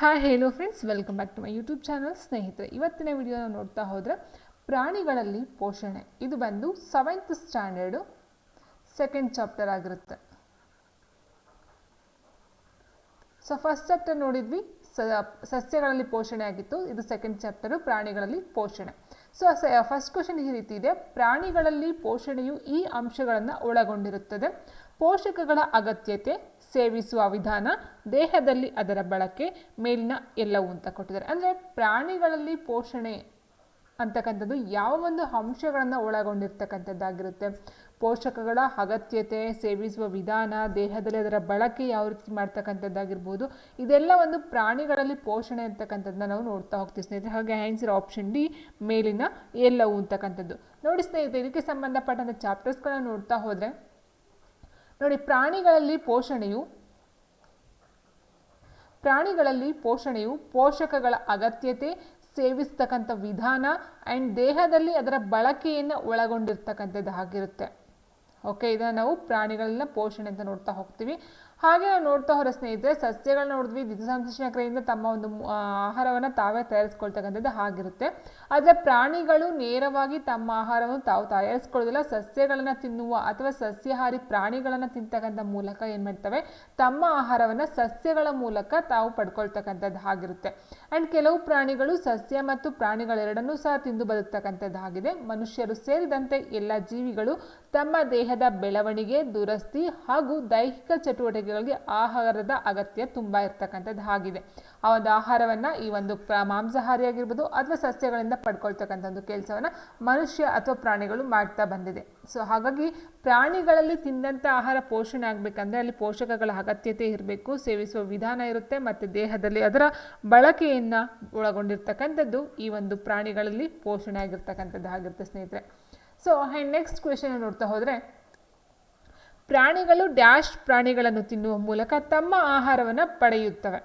Hi hello friends welcome back to my YouTube channel ಸ್ನೇಹಿತರೆ, ಇವತ್ತಿನ ವಿಡಿಯೋನ ನೋಡ್ತಾ ಹೋದರೆ ಪ್ರಾಣಿಗಳಲ್ಲಿ ಪೋಷಣೆ. ಇದು ಬಂದು ಸೆವೆಂತ್ ಸ್ಟ್ಯಾಂಡರ್ಡು ಸೆಕೆಂಡ್ ಚಾಪ್ಟರ್ ಆಗಿರುತ್ತೆ. ಸೊ ಫಸ್ಟ್ ಚಾಪ್ಟರ್ ನೋಡಿದ್ವಿ. ಸಸ್ಯಗಳಲ್ಲಿ ಪೋಷಣೆ ಆಗಿತ್ತು. ಇದು ಸೆಕೆಂಡ್ ಚಾಪ್ಟರು ಪ್ರಾಣಿಗಳಲ್ಲಿ ಪೋಷಣೆ. ಸೊ ಫಸ್ಟ್ ಕ್ವಶನ್ ಈ ರೀತಿ ಇದೆ. ಪ್ರಾಣಿಗಳಲ್ಲಿ ಪೋಷಣೆಯು ಈ ಅಂಶಗಳನ್ನು ಒಳಗೊಂಡಿರುತ್ತದೆ. ಪೋಷಕಗಳ ಅಗತ್ಯತೆ ಸೇವಿಸುವ ವಿಧಾನ ದೇಹದಲ್ಲಿ ಅದರ ಬಳಕೆ ಮೇಲಿನ ಎಲ್ಲವೂ ಅಂತ ಕೊಟ್ಟಿದ್ದಾರೆ. ಅಂದರೆ ಪ್ರಾಣಿಗಳಲ್ಲಿ ಪೋಷಣೆ ಅಂತಕ್ಕಂಥದ್ದು ಯಾವ ಒಂದು ಅಂಶಗಳನ್ನು ಒಳಗೊಂಡಿರ್ತಕ್ಕಂಥದ್ದಾಗಿರುತ್ತೆ. ಪೋಷಕಗಳ ಅಗತ್ಯತೆ ಸೇವಿಸುವ ವಿಧಾನ ದೇಹದಲ್ಲಿ ಅದರ ಬಳಕೆ ಯಾವ ರೀತಿ ಮಾಡ್ತಕ್ಕಂಥದ್ದಾಗಿರ್ಬೋದು. ಇದೆಲ್ಲ ಒಂದು ಪ್ರಾಣಿಗಳಲ್ಲಿ ಪೋಷಣೆ ಅಂತಕ್ಕಂಥದ್ದನ್ನ ನಾವು ನೋಡ್ತಾ ಹೋಗ್ತೀವಿ ಸ್ನೇಹಿತರೆ. ಹಾಗೆ ಆನ್ಸರ್ ಆಪ್ಷನ್ ಡಿ, ಮೇಲಿನ ಎಲ್ಲವೂ ಅಂತಕ್ಕಂಥದ್ದು. ನೋಡಿ ಸ್ನೇಹಿತರೆ, ಇದಕ್ಕೆ ಸಂಬಂಧಪಟ್ಟಂಥ ಚಾಪ್ಟರ್ಸ್ಗಳನ್ನ ನೋಡ್ತಾ ಹೋದರೆ ನೋಡಿ, ಪ್ರಾಣಿಗಳಲ್ಲಿ ಪೋಷಣೆಯು ಪ್ರಾಣಿಗಳಲ್ಲಿ ಪೋಷಣೆಯು ಪೋಷಕಗಳ ಅಗತ್ಯತೆ, ಸೇವಿಸ್ತಕ್ಕಂಥ ವಿಧಾನ ಆ್ಯಂಡ್ ದೇಹದಲ್ಲಿ ಅದರ ಬಳಕೆಯನ್ನು ಒಳಗೊಂಡಿರ್ತಕ್ಕಂಥದ್ದು ಆಗಿರುತ್ತೆ ಓಕೆ ಇದನ್ನು ನಾವು ಪ್ರಾಣಿಗಳನ್ನ ಪೋಷಣೆ ಅಂತ ನೋಡ್ತಾ ಹೋಗ್ತೀವಿ. ಹಾಗೆ ನಾವು ನೋಡ್ತಾ ಹೋರ ಸ್ನೇಹಿತರೆ, ಸಸ್ಯಗಳನ್ನ ನೋಡಿದ್ವಿ ದ್ವಿತೀಯ ಕ್ರಿಯೆಯಿಂದ ತಮ್ಮ ಒಂದು ಆಹಾರವನ್ನು ತಾವೇ ತಯಾರಿಸ್ಕೊಳ್ತಕ್ಕಂಥದ್ದು ಆಗಿರುತ್ತೆ ಆದರೆ ಪ್ರಾಣಿಗಳು ನೇರವಾಗಿ ತಮ್ಮ ಆಹಾರವನ್ನು ತಾವು ತಯಾರಿಸ್ಕೊಳ್ಳೋದಿಲ್ಲ. ಸಸ್ಯಗಳನ್ನು ತಿನ್ನುವ ಅಥವಾ ಸಸ್ಯಾಹಾರಿ ಪ್ರಾಣಿಗಳನ್ನು ತಿಂತಕ್ಕಂಥ ಮೂಲಕ ಏನು ಮಾಡ್ತವೆ? ತಮ್ಮ ಆಹಾರವನ್ನು ಸಸ್ಯಗಳ ಮೂಲಕ ತಾವು ಪಡ್ಕೊಳ್ತಕ್ಕಂಥದ್ದು ಆಗಿರುತ್ತೆ ಆ್ಯಂಡ್ ಕೆಲವು ಪ್ರಾಣಿಗಳು ಸಸ್ಯ ಮತ್ತು ಪ್ರಾಣಿಗಳೆರಡನ್ನೂ ಸಹ ತಿಂದು ಬದುಕ್ತಕ್ಕಂಥದ್ದಾಗಿದೆ ಮನುಷ್ಯರು ಸೇರಿದಂತೆ ಎಲ್ಲ ಜೀವಿಗಳು ತಮ್ಮ ದೇಹದ ಬೆಳವಣಿಗೆ, ದುರಸ್ತಿ ಹಾಗೂ ದೈಹಿಕ ಚಟುವಟಿಕೆಗಳಿಗೆ ಆಹಾರದ ಅಗತ್ಯ ತುಂಬ ಇರ್ತಕ್ಕಂಥದ್ದು ಆಗಿದೆ ಆ ಒಂದು ಆಹಾರವನ್ನು ಈ ಒಂದು ಮಾಂಸಾಹಾರಿ ಆಗಿರ್ಬೋದು ಅಥವಾ ಸಸ್ಯಗಳಿಂದ ಪಡ್ಕೊಳ್ತಕ್ಕಂಥ ಒಂದು ಕೆಲಸವನ್ನು ಮನುಷ್ಯ ಅಥವಾ ಪ್ರಾಣಿಗಳು ಮಾಡ್ತಾ ಬಂದಿದೆ. ಸೊ ಹಾಗಾಗಿ ಪ್ರಾಣಿಗಳಲ್ಲಿ ತಿಂದಂಥ ಆಹಾರ ಪೋಷಣೆ ಆಗಬೇಕಂದ್ರೆ ಅಲ್ಲಿ ಪೋಷಕಗಳ ಅಗತ್ಯತೆ ಇರಬೇಕು, ಸೇವಿಸುವ ವಿಧಾನ ಇರುತ್ತೆ ಮತ್ತು ದೇಹದಲ್ಲಿ ಅದರ ಬಳಕೆಯನ್ನು ಒಳಗೊಂಡಿರ್ತಕ್ಕಂಥದ್ದು ಈ ಒಂದು ಪ್ರಾಣಿಗಳಲ್ಲಿ ಪೋಷಣೆ ಆಗಿರ್ತಕ್ಕಂಥದ್ದು ಆಗಿರುತ್ತೆ ಸ್ನೇಹಿತರೆ. ಸೊ ಆ್ಯಂಡ್ ನೆಕ್ಸ್ಟ್ ಕ್ವೆಶನ್ ನೋಡ್ತಾ ಹೋದರೆ, ಪ್ರಾಣಿಗಳು ಡ್ಯಾಶ್ ಪ್ರಾಣಿಗಳನ್ನು ತಿನ್ನುವ ಮೂಲಕ ತಮ್ಮ ಆಹಾರವನ್ನು ಪಡೆಯುತ್ತವೆ.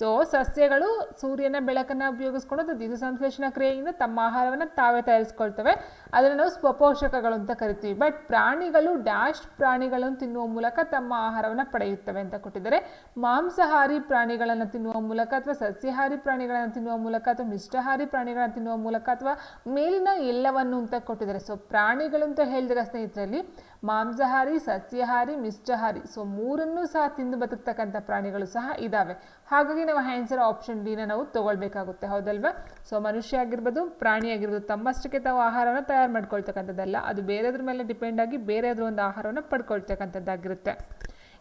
ಸೊ ಸಸ್ಯಗಳು ಸೂರ್ಯನ ಬೆಳಕನ್ನು ಉಪಯೋಗಿಸ್ಕೊಂಡು ಸಂಶ್ಲೇಷಣಾ ಕ್ರಿಯೆಯಿಂದ ತಮ್ಮ ಆಹಾರವನ್ನು ತಾವೇ ತಯಾರಿಸ್ಕೊಳ್ತವೆ. ಅದನ್ನು ನಾವು ಸ್ವಪೋಷಕಗಳು ಅಂತ ಕರಿತೀವಿ. ಬಟ್ ಪ್ರಾಣಿಗಳು ಡ್ಯಾಶ್ ಪ್ರಾಣಿಗಳನ್ನು ತಿನ್ನುವ ಮೂಲಕ ತಮ್ಮ ಆಹಾರವನ್ನು ಪಡೆಯುತ್ತವೆ ಅಂತ ಕೊಟ್ಟಿದ್ದಾರೆ. ಮಾಂಸಾಹಾರಿ ಪ್ರಾಣಿಗಳನ್ನು ತಿನ್ನುವ ಮೂಲಕ ಅಥವಾ ಸಸ್ಯಾಹಾರಿ ಪ್ರಾಣಿಗಳನ್ನು ತಿನ್ನುವ ಮೂಲಕ ಅಥವಾ ಮಿಶ್ರಹಾರಿ ಪ್ರಾಣಿಗಳನ್ನು ತಿನ್ನುವ ಮೂಲಕ ಅಥವಾ ಮೇಲಿನ ಎಲ್ಲವನ್ನು ಅಂತ ಕೊಟ್ಟಿದ್ದಾರೆ. ಸೊ ಪ್ರಾಣಿಗಳು ಅಂತ ಹೇಳಿದ್ರೆ ಸ್ನೇಹಿತರಲ್ಲಿ ಮಾಂಸಾಹಾರಿ, ಸಸ್ಯಾಹಾರಿ ಮಿಶ್ರಹಾರಿ ಸೊ ಮೂರನ್ನು ಸಹ ತಿಂದು ಬದುಕ್ತಕ್ಕಂಥ ಪ್ರಾಣಿಗಳು ಸಹ ಇದ್ದಾವೆ ಹಾಗಾಗಿ ನಾವು ಆನ್ಸರ್ ಆಪ್ಷನ್ ಡಿನ ನಾವು ತಗೊಳ್ಬೇಕಾಗುತ್ತೆ. ಹೌದಲ್ವಾ? ಸೊ ಮನುಷ್ಯ ಆಗಿರ್ಬೋದು, ಪ್ರಾಣಿ ಆಗಿರ್ಬೋದು, ತಮ್ಮಷ್ಟಕ್ಕೆ ತಾವು ಆಹಾರವನ್ನು ತಯಾರು ಮಾಡ್ಕೊಳ್ತಕ್ಕಂಥದ್ದಲ್ಲ, ಅದು ಬೇರೆದ್ರ ಮೇಲೆ ಡಿಪೆಂಡ್ ಆಗಿ ಬೇರೆದ್ರ ಒಂದು ಆಹಾರವನ್ನು ಪಡ್ಕೊಳ್ತಕ್ಕಂಥದ್ದಾಗಿರುತ್ತೆ.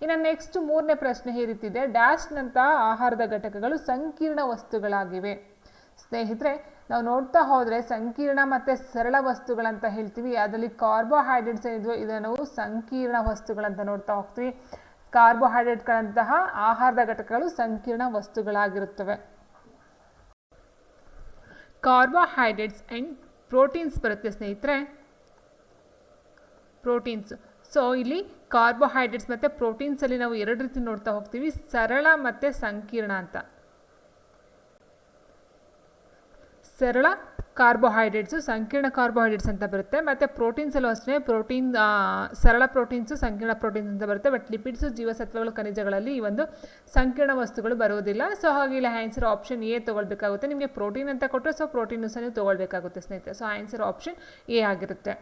ಇನ್ನು ನೆಕ್ಸ್ಟ್ ಮೂರನೇ ಪ್ರಶ್ನೆ ಈ ರೀತಿ ಇದೆ ಡ್ಯಾಶ್ನಂತಹ ಆಹಾರದ ಘಟಕಗಳು ಸಂಕೀರ್ಣ ವಸ್ತುಗಳಾಗಿವೆ. ಸ್ನೇಹಿತರೆ, ನಾವು ನೋಡ್ತಾ ಹೋದರೆ ಸಂಕೀರ್ಣ ಮತ್ತು ಸರಳ ವಸ್ತುಗಳಂತ ಹೇಳ್ತೀವಿ, ಅದರಲ್ಲಿ ಕಾರ್ಬೋಹೈಡ್ರೇಟ್ಸ್ ಏನಿದ್ವು ಇದನ್ನು ನಾವು ಸಂಕೀರ್ಣ ವಸ್ತುಗಳಂತ ನೋಡ್ತಾ ಹೋಗ್ತೀವಿ. ಕಾರ್ಬೋಹೈಡ್ರೇಟ್ಗಳಂತಹ ಆಹಾರದ ಘಟಕಗಳು ಸಂಕೀರ್ಣ ವಸ್ತುಗಳಾಗಿರುತ್ತವೆ. ಕಾರ್ಬೋಹೈಡ್ರೇಟ್ಸ್ ಆ್ಯಂಡ್ ಪ್ರೋಟೀನ್ಸ್ ಬರುತ್ತೆ ಸ್ನೇಹಿತರೆ. ಪ್ರೋಟೀನ್ಸ್ ಸೊ ಇಲ್ಲಿ ಕಾರ್ಬೋಹೈಡ್ರೇಟ್ಸ್ ಮತ್ತು ಪ್ರೋಟೀನ್ಸಲ್ಲಿ ನಾವು ಎರಡು ರೀತಿ ನೋಡ್ತಾ ಹೋಗ್ತೀವಿ. ಸರಳ ಮತ್ತು ಸಂಕೀರ್ಣ ಅಂತ. ಸರಳ ಕಾರ್ಬೋಹೈಡ್ರೇಟ್ಸು, ಸಂಕೀರ್ಣ ಕಾರ್ಬೋಹೈಡ್ರೇಟ್ಸ್ ಅಂತ ಬರುತ್ತೆ. ಮತ್ತು ಪ್ರೋಟೀನ್ಸಲ್ಲೂ ಅಷ್ಟೇ, ಪ್ರೋಟೀನ್ ಸರಳ ಪ್ರೋಟೀನ್ಸು, ಸಂಕೀರ್ಣ ಪ್ರೋಟೀನ್ಸ್ ಅಂತ ಬರುತ್ತೆ. ಬಟ್ ಲಿಪಿಡ್ಸು, ಜೀವಸತ್ವಗಳು, ಖನಿಜಗಳಲ್ಲಿ ಈ ಒಂದು ಸಂಕೀರ್ಣ ವಸ್ತುಗಳು ಬರೋದಿಲ್ಲ ಸೊ, ಹಾಗೆ ಇಲ್ಲಿ ಆನ್ಸರ್ ಆಪ್ಷನ್ ಎ ತೊಗೊಳ್ಬೇಕಾಗುತ್ತೆ. ನಿಮಗೆ ಪ್ರೋಟೀನ್ ಅಂತ ಕೊಟ್ಟರೆ ಸೊ, ಪ್ರೋಟೀನು ಸಹ ನೀವು ತೊಗೊಳ್ಬೇಕಾಗುತ್ತೆ, ಸ್ನೇಹಿತರೆ. ಸೊ ಆನ್ಸರ್ ಆಪ್ಷನ್ ಎ ಆಗಿರುತ್ತೆ.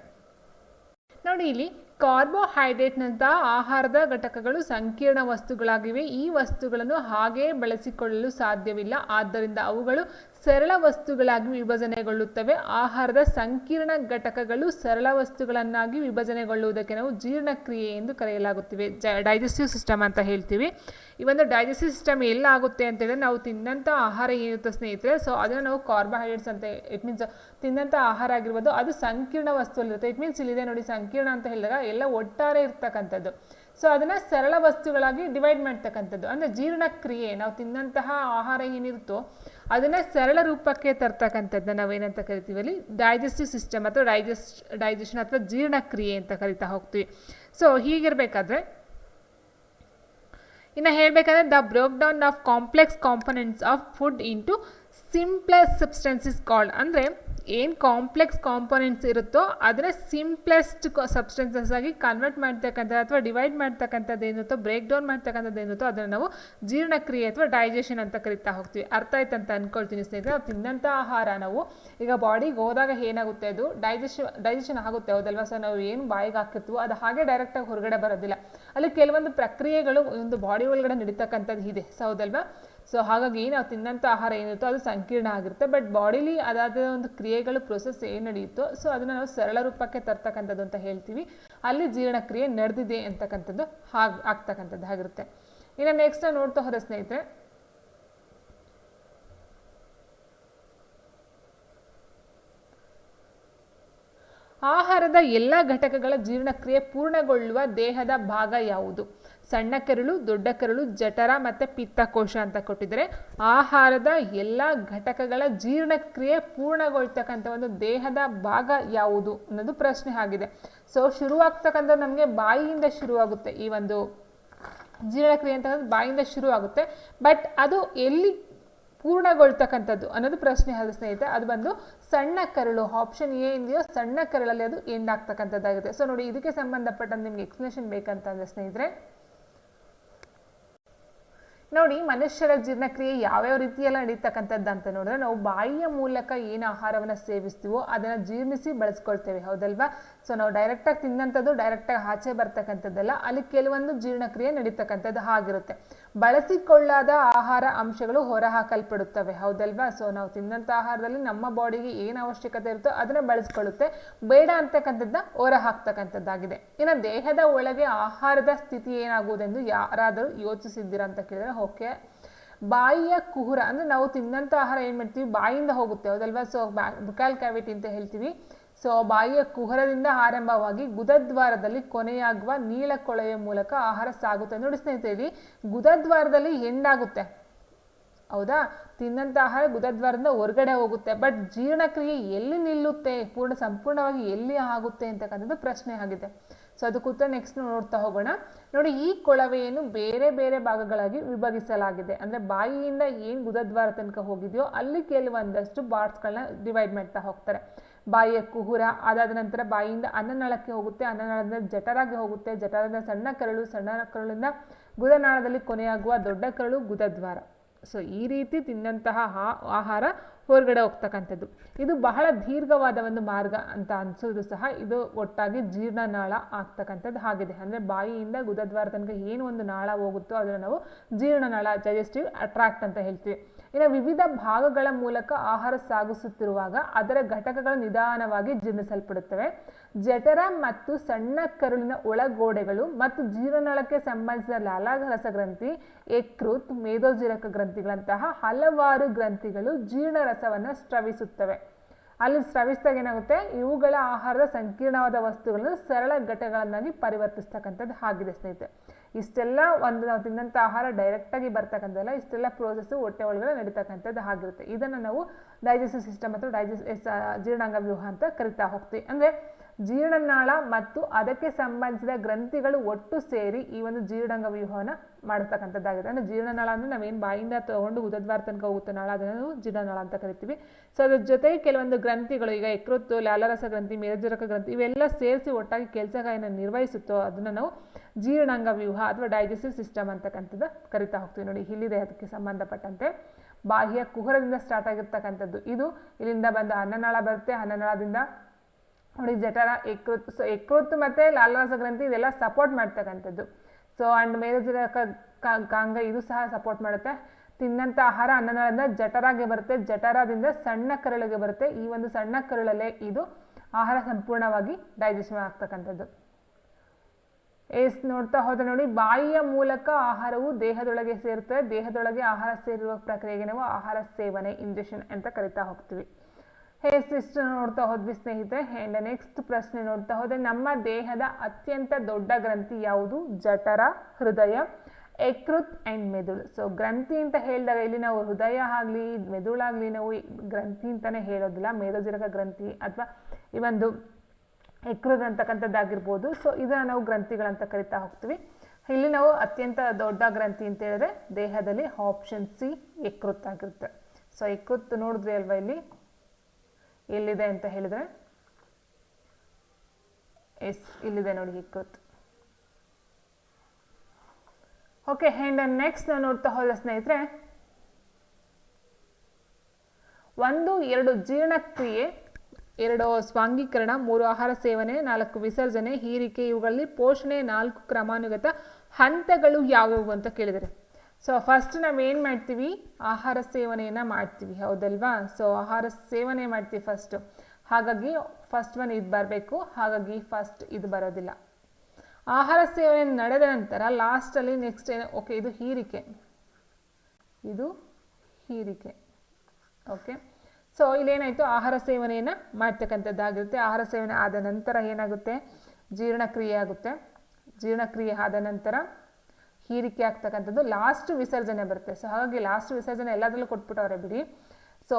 ನೋಡಿ, ಇಲ್ಲಿ ಕಾರ್ಬೋಹೈಡ್ರೇಟ್ನಂತಹ ಆಹಾರದ ಘಟಕಗಳು ಸಂಕೀರ್ಣ ವಸ್ತುಗಳಾಗಿವೆ. ಈ ವಸ್ತುಗಳನ್ನು ಹಾಗೇ ಬಳಸಿಕೊಳ್ಳಲು ಸಾಧ್ಯವಿಲ್ಲ. ಆದ್ದರಿಂದ ಅವುಗಳು ಸರಳ ವಸ್ತುಗಳಾಗಿ ವಿಭಜನೆಗೊಳ್ಳುತ್ತವೆ. ಆಹಾರದ ಸಂಕೀರ್ಣ ಘಟಕಗಳು ಸರಳ ವಸ್ತುಗಳನ್ನಾಗಿ ವಿಭಜನೆಗೊಳ್ಳುವುದಕ್ಕೆ ನಾವು ಜೀರ್ಣಕ್ರಿಯೆ ಎಂದು ಕರೆಯಲಾಗುತ್ತಿವೆ. ಡೈಜೆಸ್ಟಿವ್ ಸಿಸ್ಟಮ್ ಅಂತ ಹೇಳ್ತೀವಿ. ಈ ಒಂದು ಡೈಜೆಸ್ಟಿವ್ ಸಿಸ್ಟಮ್ ಎಲ್ಲಾಗುತ್ತೆ ಅಂತ ಹೇಳಿದ್ರೆ ನಾವು ತಿನ್ನಂಥ ಆಹಾರ ಏನಿರುತ್ತೆ ಸ್ನೇಹಿತರೆ, ಸೊ ಅದನ್ನು ನಾವು ಕಾರ್ಬೋಹೈಡ್ರೇಟ್ಸ್ ಅಂತ ಇಟ್ ಮೀನ್ಸ್ ತಿನ್ನಂಥ ಆಹಾರ ಆಗಿರ್ಬೋದು, ಅದು ಸಂಕೀರ್ಣ ವಸ್ತುವಲ್ಲಿರುತ್ತೆ. ಇಟ್ ಮೀನ್ಸ್ ಇಲ್ಲಿದೆ ನೋಡಿ ಸಂಕೀರ್ಣ ಅಂತ ಹೇಳಿದಾಗ ಎಲ್ಲ ಒಟ್ಟಾರೆ ಇರ್ತಕ್ಕಂಥದ್ದು. ಸೊ ಅದನ್ನು ಸರಳ ವಸ್ತುಗಳಾಗಿ ಡಿವೈಡ್ ಮಾಡ್ತಕ್ಕಂಥದ್ದು. ಅಂದರೆ ಜೀರ್ಣಕ್ರಿಯೆ, ನಾವು ತಿನ್ನಂತಹ ಆಹಾರ ಏನಿರುತ್ತೋ ಅದನ್ನು ಸರಳ ರೂಪಕ್ಕೆ ತರ್ತಕ್ಕಂಥದ್ದನ್ನ ನಾವೇನಂತ ಕರಿತೀವಿ ಅಲ್ಲಿ? ಡೈಜೆಸ್ಟಿವ್ ಸಿಸ್ಟಮ್ ಅಥವಾ ಡೈಜೆಸ್ಟ್ ಡೈಜೆಷನ್ ಅಥವಾ ಜೀರ್ಣಕ್ರಿಯೆ ಅಂತ ಕರಿತಾ ಹೋಗ್ತೀವಿ. ಸೊ ಹೀಗಿರಬೇಕಾದ್ರೆ, ಇನ್ನು ಹೇಳಬೇಕಂದ್ರೆ the broke down of complex components of food into simplest substance is called ಅಂದರೆ ಏನು ಕಾಂಪ್ಲೆಕ್ಸ್ ಕಾಂಪೊನೆಂಟ್ಸ್ ಇರುತ್ತೋ ಅದನ್ನ ಸಿಂಪ್ಲೆಸ್ಟ್ ಸಬ್ಸ್ಟೆನ್ಸಸ್ ಆಗಿ ಕನ್ವರ್ಟ್ ಮಾಡ್ತಕ್ಕಂಥ ಅಥವಾ ಡಿವೈಡ್ ಮಾಡ್ತಕ್ಕಂಥದ್ದು ಏನಿರುತ್ತೋ ಬ್ರೇಕ್ ಡೌನ್ ಮಾಡ್ತಕ್ಕಂಥದ್ದು ಏನಿರುತ್ತೋ ಅದನ್ನು ನಾವು ಜೀರ್ಣಕ್ರಿಯೆ ಅಥವಾ ಡೈಜೆಷನ್ ಅಂತ ಕರಿತಾ ಹೋಗ್ತೀವಿ. ಅರ್ಥ ಆಯ್ತು ಅಂತ ಅನ್ಕೊಳ್ತೀನಿ ಸ್ನೇಹಿತರೆ, ನಾವು ತಿನ್ನಂಥ ಆಹಾರ ನಾವು ಈಗ ಬಾಡಿಗೆ ಹೋದಾಗ ಏನಾಗುತ್ತೆ ಅದು? ಡೈಜೆಷನ್ ಡೈಜೆಷನ್ ಆಗುತ್ತೆ ಹೌದಲ್ವಾ? ಸರ್ ನಾವು ಏನು ಬಾಯಿಗೆ ಹಾಕಿರ್ತೀವೋ ಅದು ಹಾಗೆ ಡೈರೆಕ್ಟಾಗಿ ಹೊರಗಡೆ ಬರೋದಿಲ್ಲ. ಅಲ್ಲಿ ಕೆಲವೊಂದು ಪ್ರಕ್ರಿಯೆಗಳು ಒಂದು ಬಾಡಿ ಒಳಗಡೆ ನಡೀತಕ್ಕಂಥದ್ದು ಇದೆ. ಸೊ ಸೊ ಹಾಗಾಗಿ ನಾವು ತಿನ್ನಂಥ ಆಹಾರ ಏನಿರುತ್ತೋ ಅದು ಸಂಕೀರ್ಣ ಆಗಿರುತ್ತೆ. ಬಟ್ ಬಾಡಿಲಿ ಅದಾದ ಒಂದು ಕ್ರಿಯೆಗಳು ಪ್ರೊಸೆಸ್ ಏನು ನಡೆಯುತ್ತೋ ಸೊ ಅದನ್ನು ನಾವು ಸರಳ ರೂಪಕ್ಕೆ ತರ್ತಕ್ಕಂಥದ್ದು ಅಂತ ಹೇಳ್ತೀವಿ. ಅಲ್ಲಿ ಜೀರ್ಣಕ್ರಿಯೆ ನಡೆದಿದೆ ಅಂತಕ್ಕಂಥದ್ದು ಹಾಗೆ, ಆಗ್ತಕ್ಕಂಥದ್ದು ಆಗಿರುತ್ತೆ. ಇನ್ನು ನೆಕ್ಸ್ಟ್ ನೋಡ್ತಾ ಹೋದ ಸ್ನೇಹಿತರೆ, ಆಹಾರದ ಎಲ್ಲ ಘಟಕಗಳ ಜೀರ್ಣಕ್ರಿಯೆ ಪೂರ್ಣಗೊಳ್ಳುವ ದೇಹದ ಭಾಗ ಯಾವುದು? ಸಣ್ಣ ಕರುಳು, ದೊಡ್ಡ ಕರುಳು, ಜಠರ ಮತ್ತು ಪಿತ್ತಕೋಶ ಅಂತ ಕೊಟ್ಟಿದ್ದಾರೆ. ಆಹಾರದ ಎಲ್ಲ ಘಟಕಗಳ ಜೀರ್ಣಕ್ರಿಯೆ ಪೂರ್ಣಗೊಳ್ತಕ್ಕಂಥ ಒಂದು ದೇಹದ ಭಾಗ ಯಾವುದು ಅನ್ನೋದು ಪ್ರಶ್ನೆ ಆಗಿದೆ. ಸೊ ಶುರುವಾಗ್ತಕ್ಕಂಥ ನಮಗೆ ಬಾಯಿಯಿಂದ ಶುರುವಾಗುತ್ತೆ ಈ ಒಂದು ಜೀರ್ಣಕ್ರಿಯೆ ಅಂತ ಬಾಯಿಂದ ಶುರು ಆಗುತ್ತೆ ಬಟ್ ಅದು ಎಲ್ಲಿ ಪೂರ್ಣಗೊಳ್ತಕ್ಕಂಥದ್ದು ಅನ್ನೋದು ಪ್ರಶ್ನೆ ಆದ ಸ್ನೇಹಿತರೆ, ಅದು ಬಂದು ಸಣ್ಣ ಕರಳು ಆಪ್ಷನ್ ಎ ಇದೆಯೋ ಸಣ್ಣ ಕರಳಲ್ಲಿ ಅದು ಎಂಡ್ ಆಗ್ತಕ್ಕಂಥದ್ದಾಗುತ್ತೆ. ಸೊ ನೋಡಿ, ಇದಕ್ಕೆ ಸಂಬಂಧಪಟ್ಟಂತೆ ನಿಮ್ಗೆ ಎಕ್ಸ್ಪ್ಲನೇಷನ್ ಬೇಕಂತಂದ್ರೆ ಸ್ನೇಹಿತರೆ ನೋಡಿ, ಮನುಷ್ಯರ ಜೀರ್ಣಕ್ರಿಯೆ ಯಾವ್ಯಾವ ರೀತಿಯೆಲ್ಲ ನಡೀತಕ್ಕಂಥದ್ದು ಅಂತ ನೋಡಿದ್ರೆ, ನಾವು ಬಾಯಿಯ ಮೂಲಕ ಏನು ಆಹಾರವನ್ನು ಸೇವಿಸ್ತೀವೋ ಅದನ್ನು ಜೀರ್ಣಿಸಿ ಬಳಸ್ಕೊಳ್ತೇವೆ. ಹೌದಲ್ವಾ? ಸೊ ನಾವು ಡೈರೆಕ್ಟಾಗಿ ತಿನ್ನಂಥದ್ದು ಡೈರೆಕ್ಟಾಗಿ ಆಚೆ ಬರ್ತಕ್ಕಂಥದ್ದಲ್ಲ. ಅಲ್ಲಿ ಕೆಲವೊಂದು ಜೀರ್ಣಕ್ರಿಯೆ ನಡೀತಕ್ಕಂಥದ್ದು ಆಗಿರುತ್ತೆ ಬಳಸಿಕೊಳ್ಳಾದ ಆಹಾರ ಅಂಶಗಳು ಹೊರಹಾಕಲ್ಪಡುತ್ತವೆ. ಹೌದಲ್ವಾ? ಸೊ ನಾವು ತಿಂದಂಥ ಆಹಾರದಲ್ಲಿ ನಮ್ಮ ಬಾಡಿಗೆ ಏನು ಅವಶ್ಯಕತೆ ಇರುತ್ತೋ ಅದನ್ನು ಬಳಸ್ಕೊಳ್ಳುತ್ತೆ. ಬೇಡ ಅಂತಕ್ಕಂಥದ್ದನ್ನ ಹೊರ ಹಾಕ್ತಕ್ಕಂಥದ್ದಾಗಿದೆ ಇನ್ನು ದೇಹದ ಒಳಗೆ ಆಹಾರದ ಸ್ಥಿತಿ ಏನಾಗುವುದೆಂದು ಯಾರಾದರೂ ಯೋಚಿಸಿದ್ದೀರಾ ಅಂತ ಕೇಳಿದ್ರೆ, ಓಕೆ. ಬಾಯಿಯ ಕುಹುರ, ಅಂದರೆ ನಾವು ತಿನ್ನಂಥ ಆಹಾರ ಏನು ಮಾಡ್ತೀವಿ? ಬಾಯಿಂದ ಹೋಗುತ್ತೆ. ಹೌದಲ್ವಾ? ಸೊ ಬುಕಾಲ್ ಕ್ಯಾವಿಟಿ ಅಂತ ಹೇಳ್ತೀವಿ. ಸೊ ಬಾಯಿಯ ಕುಹರದಿಂದ ಆರಂಭವಾಗಿ ಗುದದ್ವಾರದಲ್ಲಿ ಕೊನೆಯಾಗುವ ನೀಲಕೊಳೆಯ ಮೂಲಕ ಆಹಾರ ಸಾಗುತ್ತೆ. ನೋಡಿ ಸ್ನೇಹಿತರೆ ಗುದದ್ವಾರದಲ್ಲಿ ಎಂಡಾಗುತ್ತೆ ಹೌದಾ? ತಿನ್ನಂಥ ಆಹಾರ ಗುದದ್ವಾರದಿಂದ ಹೊರಗಡೆ ಹೋಗುತ್ತೆ. ಬಟ್ ಜೀರ್ಣಕ್ರಿಯೆ ಎಲ್ಲಿ ನಿಲ್ಲುತ್ತೆ? ಪೂರ್ಣ, ಸಂಪೂರ್ಣವಾಗಿ ಎಲ್ಲಿ ಆಗುತ್ತೆ ಅಂತಕ್ಕಂಥದ್ದು ಪ್ರಶ್ನೆ ಆಗಿದೆ. ಸೊ ಅದಕ್ಕೆ ಉತ್ತರ ನೆಕ್ಸ್ಟ್ ನೋಡ್ತಾ ಹೋಗೋಣ. ನೋಡಿ, ಈ ಕೊಳವೆಯನ್ನು ಬೇರೆ ಬೇರೆ ಭಾಗಗಳಾಗಿ ವಿಭಾಗಿಸಲಾಗಿದೆ ಅಂದರೆ ಬಾಯಿಯಿಂದ ಏನು ಗುದದ್ವಾರ ತನಕ ಹೋಗಿದೆಯೋ ಅಲ್ಲಿ ಕೆಲವೊಂದಷ್ಟು ಪಾರ್ಟ್ಸ್ಗಳನ್ನ ಡಿವೈಡ್ ಮಾಡ್ತಾ ಹೋಗ್ತಾರೆ. ಬಾಯಿಯ ಕುಹುರ, ಅದಾದ ನಂತರ ಬಾಯಿಯಿಂದ ಅನ್ನನಾಳಕ್ಕೆ ಹೋಗುತ್ತೆ. ಅನ್ನನಾಳದಿಂದ ಜಠರಾಗಿ ಹೋಗುತ್ತೆ. ಜಠರದ ಸಣ್ಣ ಕರಳು, ಸಣ್ಣ ಕರಳಿಂದ ಗುದನಾಳದಲ್ಲಿ ಕೊನೆಯಾಗುವ ದೊಡ್ಡ ಕರಳು ಗುದದ್ವಾರ. ಸೊ ಈ ರೀತಿ ತಿನ್ನಂತಹ ಆಹಾರ ಹೊರಗಡೆ ಹೋಗ್ತಕ್ಕಂಥದ್ದು. ಇದು ಬಹಳ ದೀರ್ಘವಾದ ಒಂದು ಮಾರ್ಗ ಅಂತ ಅನ್ಸೋದು ಸಹ ಇದು ಒಟ್ಟಾಗಿ ಜೀರ್ಣನಾಳ ಆಗ್ತಕ್ಕಂಥದ್ದು ಆಗಿದೆ ಅಂದರೆ ಬಾಯಿಯಿಂದ ಗುದದ್ವಾರ ತನಕ ಏನು ಒಂದು ನಾಳ ಹೋಗುತ್ತೋ ಅದನ್ನು ನಾವು ಜೀರ್ಣನಾಳ ಡೈಜೆಸ್ಟಿವ್ ಅಟ್ರಾಕ್ಟ್ ಅಂತ ಹೇಳ್ತೀವಿ. ಇನ್ನು ವಿವಿಧ ಭಾಗಗಳ ಮೂಲಕ ಆಹಾರ ಸಾಗಿಸುತ್ತಿರುವಾಗ ಅದರ ಘಟಕಗಳು ನಿಧಾನವಾಗಿ ಜೀರ್ಣಿಸಲ್ಪಡುತ್ತವೆ ಜಠರ ಮತ್ತು ಸಣ್ಣ ಕರುಳಿನ ಒಳಗೋಡೆಗಳು ಮತ್ತು ಜೀರ್ಣನಾಳಕ್ಕೆ ಸಂಬಂಧಿಸಿದ ಲಾಲಾಘರಸ ಗ್ರಂಥಿ ಯಕೃತ್ ಮೇದೋಜೀರಕ ಗ್ರಂಥಿಗಳಂತಹ ಹಲವಾರು ಗ್ರಂಥಿಗಳು ಜೀರ್ಣರಸವನ್ನು ಸ್ರವಿಸುತ್ತವೆ. ಅಲ್ಲಿ ಸ್ರವಿಸಿದಾಗ ಏನಾಗುತ್ತೆ? ಇವುಗಳ ಆಹಾರದ ಸಂಕೀರ್ಣವಾದ ವಸ್ತುಗಳನ್ನು ಸರಳ ಘಟಗಳನ್ನಾಗಿ ಪರಿವರ್ತಿಸ್ತಕ್ಕಂಥದ್ದು ಆಗಿದೆ ಸ್ನೇಹಿತರೆ. ಇಷ್ಟೆಲ್ಲ ಒಂದು ನಾವು ತಿಂದಂಥ ಆಹಾರ ಡೈರೆಕ್ಟಾಗಿ ಬರ್ತಕ್ಕಂಥದ್ದಲ್ಲ, ಇಷ್ಟೆಲ್ಲ ಪ್ರೋಸೆಸ್ಸು ಹೊಟ್ಟೆ ಒಳಗಡೆ ನಡೀತಕ್ಕಂಥದ್ದು ಆಗಿರುತ್ತೆ. ಇದನ್ನು ನಾವು ಡೈಜೆಸ್ಟಿವ್ ಸಿಸ್ಟಮ್ ಅಥವಾ ಡೈಜೆಸ್ ಜೀರ್ಣಾಂಗ ವ್ಯೂಹ ಅಂತ ಕರಿತಾ ಹೋಗ್ತೀವಿ. ಅಂದರೆ ಜೀರ್ಣನಾಳ ಮತ್ತು ಅದಕ್ಕೆ ಸಂಬಂಧಿಸಿದ ಗ್ರಂಥಿಗಳು ಒಟ್ಟು ಸೇರಿ ಈ ಒಂದು ಜೀರ್ಣಾಂಗ ವ್ಯೂಹವನ್ನು ಮಾಡತಕ್ಕಂಥದ್ದಾಗಿದೆ. ಅಂದರೆ ಜೀರ್ಣನಾಳ ಅಂದರೆ ನಾವೇನು ಬಾಯಿಂದ ತಗೊಂಡು ಉದದ್ವಾರ ತನಕ ಹೋಗುತ್ತೆ. ನಾಳ ಅದನ್ನು ಜೀರ್ಣನಾಳ ಅಂತ ಕರಿತೀವಿ. ಸೊ ಅದ್ರ ಜೊತೆಗೆ ಕೆಲವೊಂದು ಗ್ರಂಥಿಗಳು, ಈಗ ಯಕೃತ್ತು ಲಾಲರಸ ಗ್ರಂಥಿ, ಮೇಲಜರಕ ಗ್ರಂಥಿ, ಇವೆಲ್ಲ ಸೇರಿಸಿ ಒಟ್ಟಾಗಿ ಕೆಲಸಗಳನ್ನು ನಿರ್ವಹಿಸುತ್ತೋ ಅದನ್ನು ನಾವು ಜೀರ್ಣಾಂಗ ವ್ಯೂಹ ಅಥವಾ ಡೈಜೆಸ್ಟಿವ್ ಸಿಸ್ಟಮ್ ಅಂತಕ್ಕಂಥದ್ದು ಕರಿತಾ ಹೋಗ್ತೀವಿ ನೋಡಿ. ಇಲ್ಲಿ ಅದಕ್ಕೆ ಸಂಬಂಧಪಟ್ಟಂತೆ. ಬಾಹ್ಯ ಕುಹರದಿಂದ ಸ್ಟಾರ್ಟ್ ಆಗಿರ್ತಕ್ಕಂಥದ್ದು. ಇದು ಇಲ್ಲಿಂದ ಬಂದ ಅನ್ನನಾಳ ಬರುತ್ತೆ. ಅನ್ನನಾಳದಿಂದ ನೋಡಿ ಜಠರ ಯಕೃತ್ ಸೊ ಯಕೃತ್ ಮತ್ತು ಲಾಲಾರಸ ಗ್ರಂಥಿ ಇದೆಲ್ಲ ಸಪೋರ್ಟ್ ಮಾಡ್ತಕ್ಕಂಥದ್ದು. ಸೊ ಆ್ಯಂಡ್ ಮೇಲ್ಜರ ಕಾಂಗ ಇದು ಸಹ ಸಪೋರ್ಟ್ ಮಾಡುತ್ತೆ. ತಿನ್ನಂಥ ಆಹಾರ ಅನ್ನನಾಳದಿಂದ ಜಠರಾಗೆ ಬರುತ್ತೆ. ಜಠರದಿಂದ ಸಣ್ಣ ಕರಳಿಗೆ ಬರುತ್ತೆ. ಈ ಒಂದು ಸಣ್ಣ ಕರಳಲ್ಲೇ ಇದು ಆಹಾರ ಸಂಪೂರ್ಣವಾಗಿ ಡೈಜೆಷನ್ ಆಗ್ತಕ್ಕಂಥದ್ದು. ಎಸ್, ನೋಡ್ತಾ ಹೋದ್ರೆ ನೋಡಿ, ಬಾಯಿಯ ಮೂಲಕ ಆಹಾರವು ದೇಹದೊಳಗೆ ಸೇರುತ್ತದೆ. ದೇಹದೊಳಗೆ ಆಹಾರ ಸೇರುವ ಪ್ರಕ್ರಿಯೆಗೆ ನಾವು ಆಹಾರ ಸೇವನೆ ಇಂಜೆಕ್ಷನ್ ಅಂತ ಕರಿತಾ ಹೋಗ್ತೀವಿ. ಹೇಸ್ ಸಿಸ್ಟರ್ ನೋಡ್ತಾ ಹೋದ್ವಿ ಸ್ನೇಹಿತರೆ. ಆ್ಯಂಡ್ ನೆಕ್ಸ್ಟ್ ಪ್ರಶ್ನೆ ನೋಡ್ತಾ ಹೋದ್ರೆ, ನಮ್ಮ ದೇಹದ ಅತ್ಯಂತ ದೊಡ್ಡ ಗ್ರಂಥಿ ಯಾವುದು? ಜಠರ, ಹೃದಯ, ಯಕೃತ್ ಆ್ಯಂಡ್ ಮೆದುಳು. ಸೊ ಗ್ರಂಥಿ ಅಂತ ಹೇಳಿದಾಗ ಇಲ್ಲಿ ನಾವು ಹೃದಯ ಆಗಲಿ ಮೆದುಳಾಗಲಿ ನಾವು ಗ್ರಂಥಿ ಅಂತಲೇ ಹೇಳೋದಿಲ್ಲ. ಮೇದೋಜರಕ ಗ್ರಂಥಿ ಅಥವಾ ಈ ಒಂದು ಯಕೃತ್ ಅಂತಕ್ಕಂಥದ್ದಾಗಿರ್ಬೋದು. ಸೊ ಇದನ್ನು ನಾವು ಗ್ರಂಥಿಗಳಂತ ಕರಿತಾ ಹೋಗ್ತೀವಿ. ಇಲ್ಲಿ ನಾವು ಅತ್ಯಂತ ದೊಡ್ಡ ಗ್ರಂಥಿ ಅಂತ ಹೇಳಿದ್ರೆ ದೇಹದಲ್ಲಿ ಆಪ್ಷನ್ ಸಿ ಯಕೃತ್ ಆಗಿರುತ್ತೆ. ಸೊ ಎಕೃತ್ ನೋಡಿದ್ರಿ ಅಲ್ವಾ ಇಲ್ಲಿ? ಎಲ್ಲಿದೆ ಅಂತ ಹೇಳಿದ್ರೆ? ಎಸ್, ಇಲ್ಲಿದೆ ನೋಡಿ ಹಿಕ್ಕತ್. ಓಕೆ ಆ್ಯಂಡ್ ನೆಕ್ಸ್ಟ್ ನಾವು ನೋಡ್ತಾ ಹೋದ ಸ್ನೇಹಿತರೆ, ಒಂದು, ಎರಡು ಜೀರ್ಣಕ್ರಿಯೆ, ಎರಡು ಸ್ವಾಂಗೀಕರಣ, ಮೂರು ಆಹಾರ ಸೇವನೆ, ನಾಲ್ಕು ವಿಸರ್ಜನೆ, ಹೀರಿಕೆ, ಇವುಗಳಲ್ಲಿ ಪೋಷಣೆ, ನಾಲ್ಕು ಕ್ರಮಾನುಗತ ಹಂತಗಳು ಯಾವುವು ಅಂತ ಕೇಳಿದರೆ? ಸೊ ಫಸ್ಟ್ ನಾವೇನು ಮಾಡ್ತೀವಿ? ಆಹಾರ ಸೇವನೆಯನ್ನು ಮಾಡ್ತೀವಿ. ಹೌದಲ್ವಾ? ಸೊ ಆಹಾರ ಸೇವನೆ ಮಾಡ್ತೀವಿ ಫಸ್ಟು ಹಾಗಾಗಿ ಫಸ್ಟ್ ಒನ್ ಇದು ಬರಬೇಕು. ಹಾಗಾಗಿ ಫಸ್ಟ್ ಇದು ಬರೋದಿಲ್ಲ. ಆಹಾರ ಸೇವನೆ ನಡೆದ ನಂತರ ಲಾಸ್ಟಲ್ಲಿ ನೆಕ್ಸ್ಟ್ ಏನು? ಓಕೆ ಇದು ಹೀರಿಕೆ. ಇದು ಹೀರಿಕೆ. Okay so ಇಲ್ಲೇನಾಯಿತು? ಆಹಾರ ಸೇವನೆಯನ್ನು ಮಾಡ್ತಕ್ಕಂಥದ್ದಾಗಿರುತ್ತೆ. ಆಹಾರ ಸೇವನೆ ಆದ ನಂತರ ಏನಾಗುತ್ತೆ? ಜೀರ್ಣಕ್ರಿಯೆ ಆಗುತ್ತೆ. ಜೀರ್ಣಕ್ರಿಯೆ ಆದ ನಂತರ ಹೀರಿಕೆ ಆಗ್ತಕ್ಕಂಥದ್ದು ಲಾಸ್ಟ್ ವಿಸರ್ಜನೆ ಬರುತ್ತೆ. ಸೊ ಹಾಗಾಗಿ ಲಾಸ್ಟ್ ವಿಸರ್ಜನೆ ಎಲ್ಲದರಲ್ಲೂ ಕೊಟ್ಬಿಟ್ಟವ್ರೆ ಬಿಡಿ. ಸೊ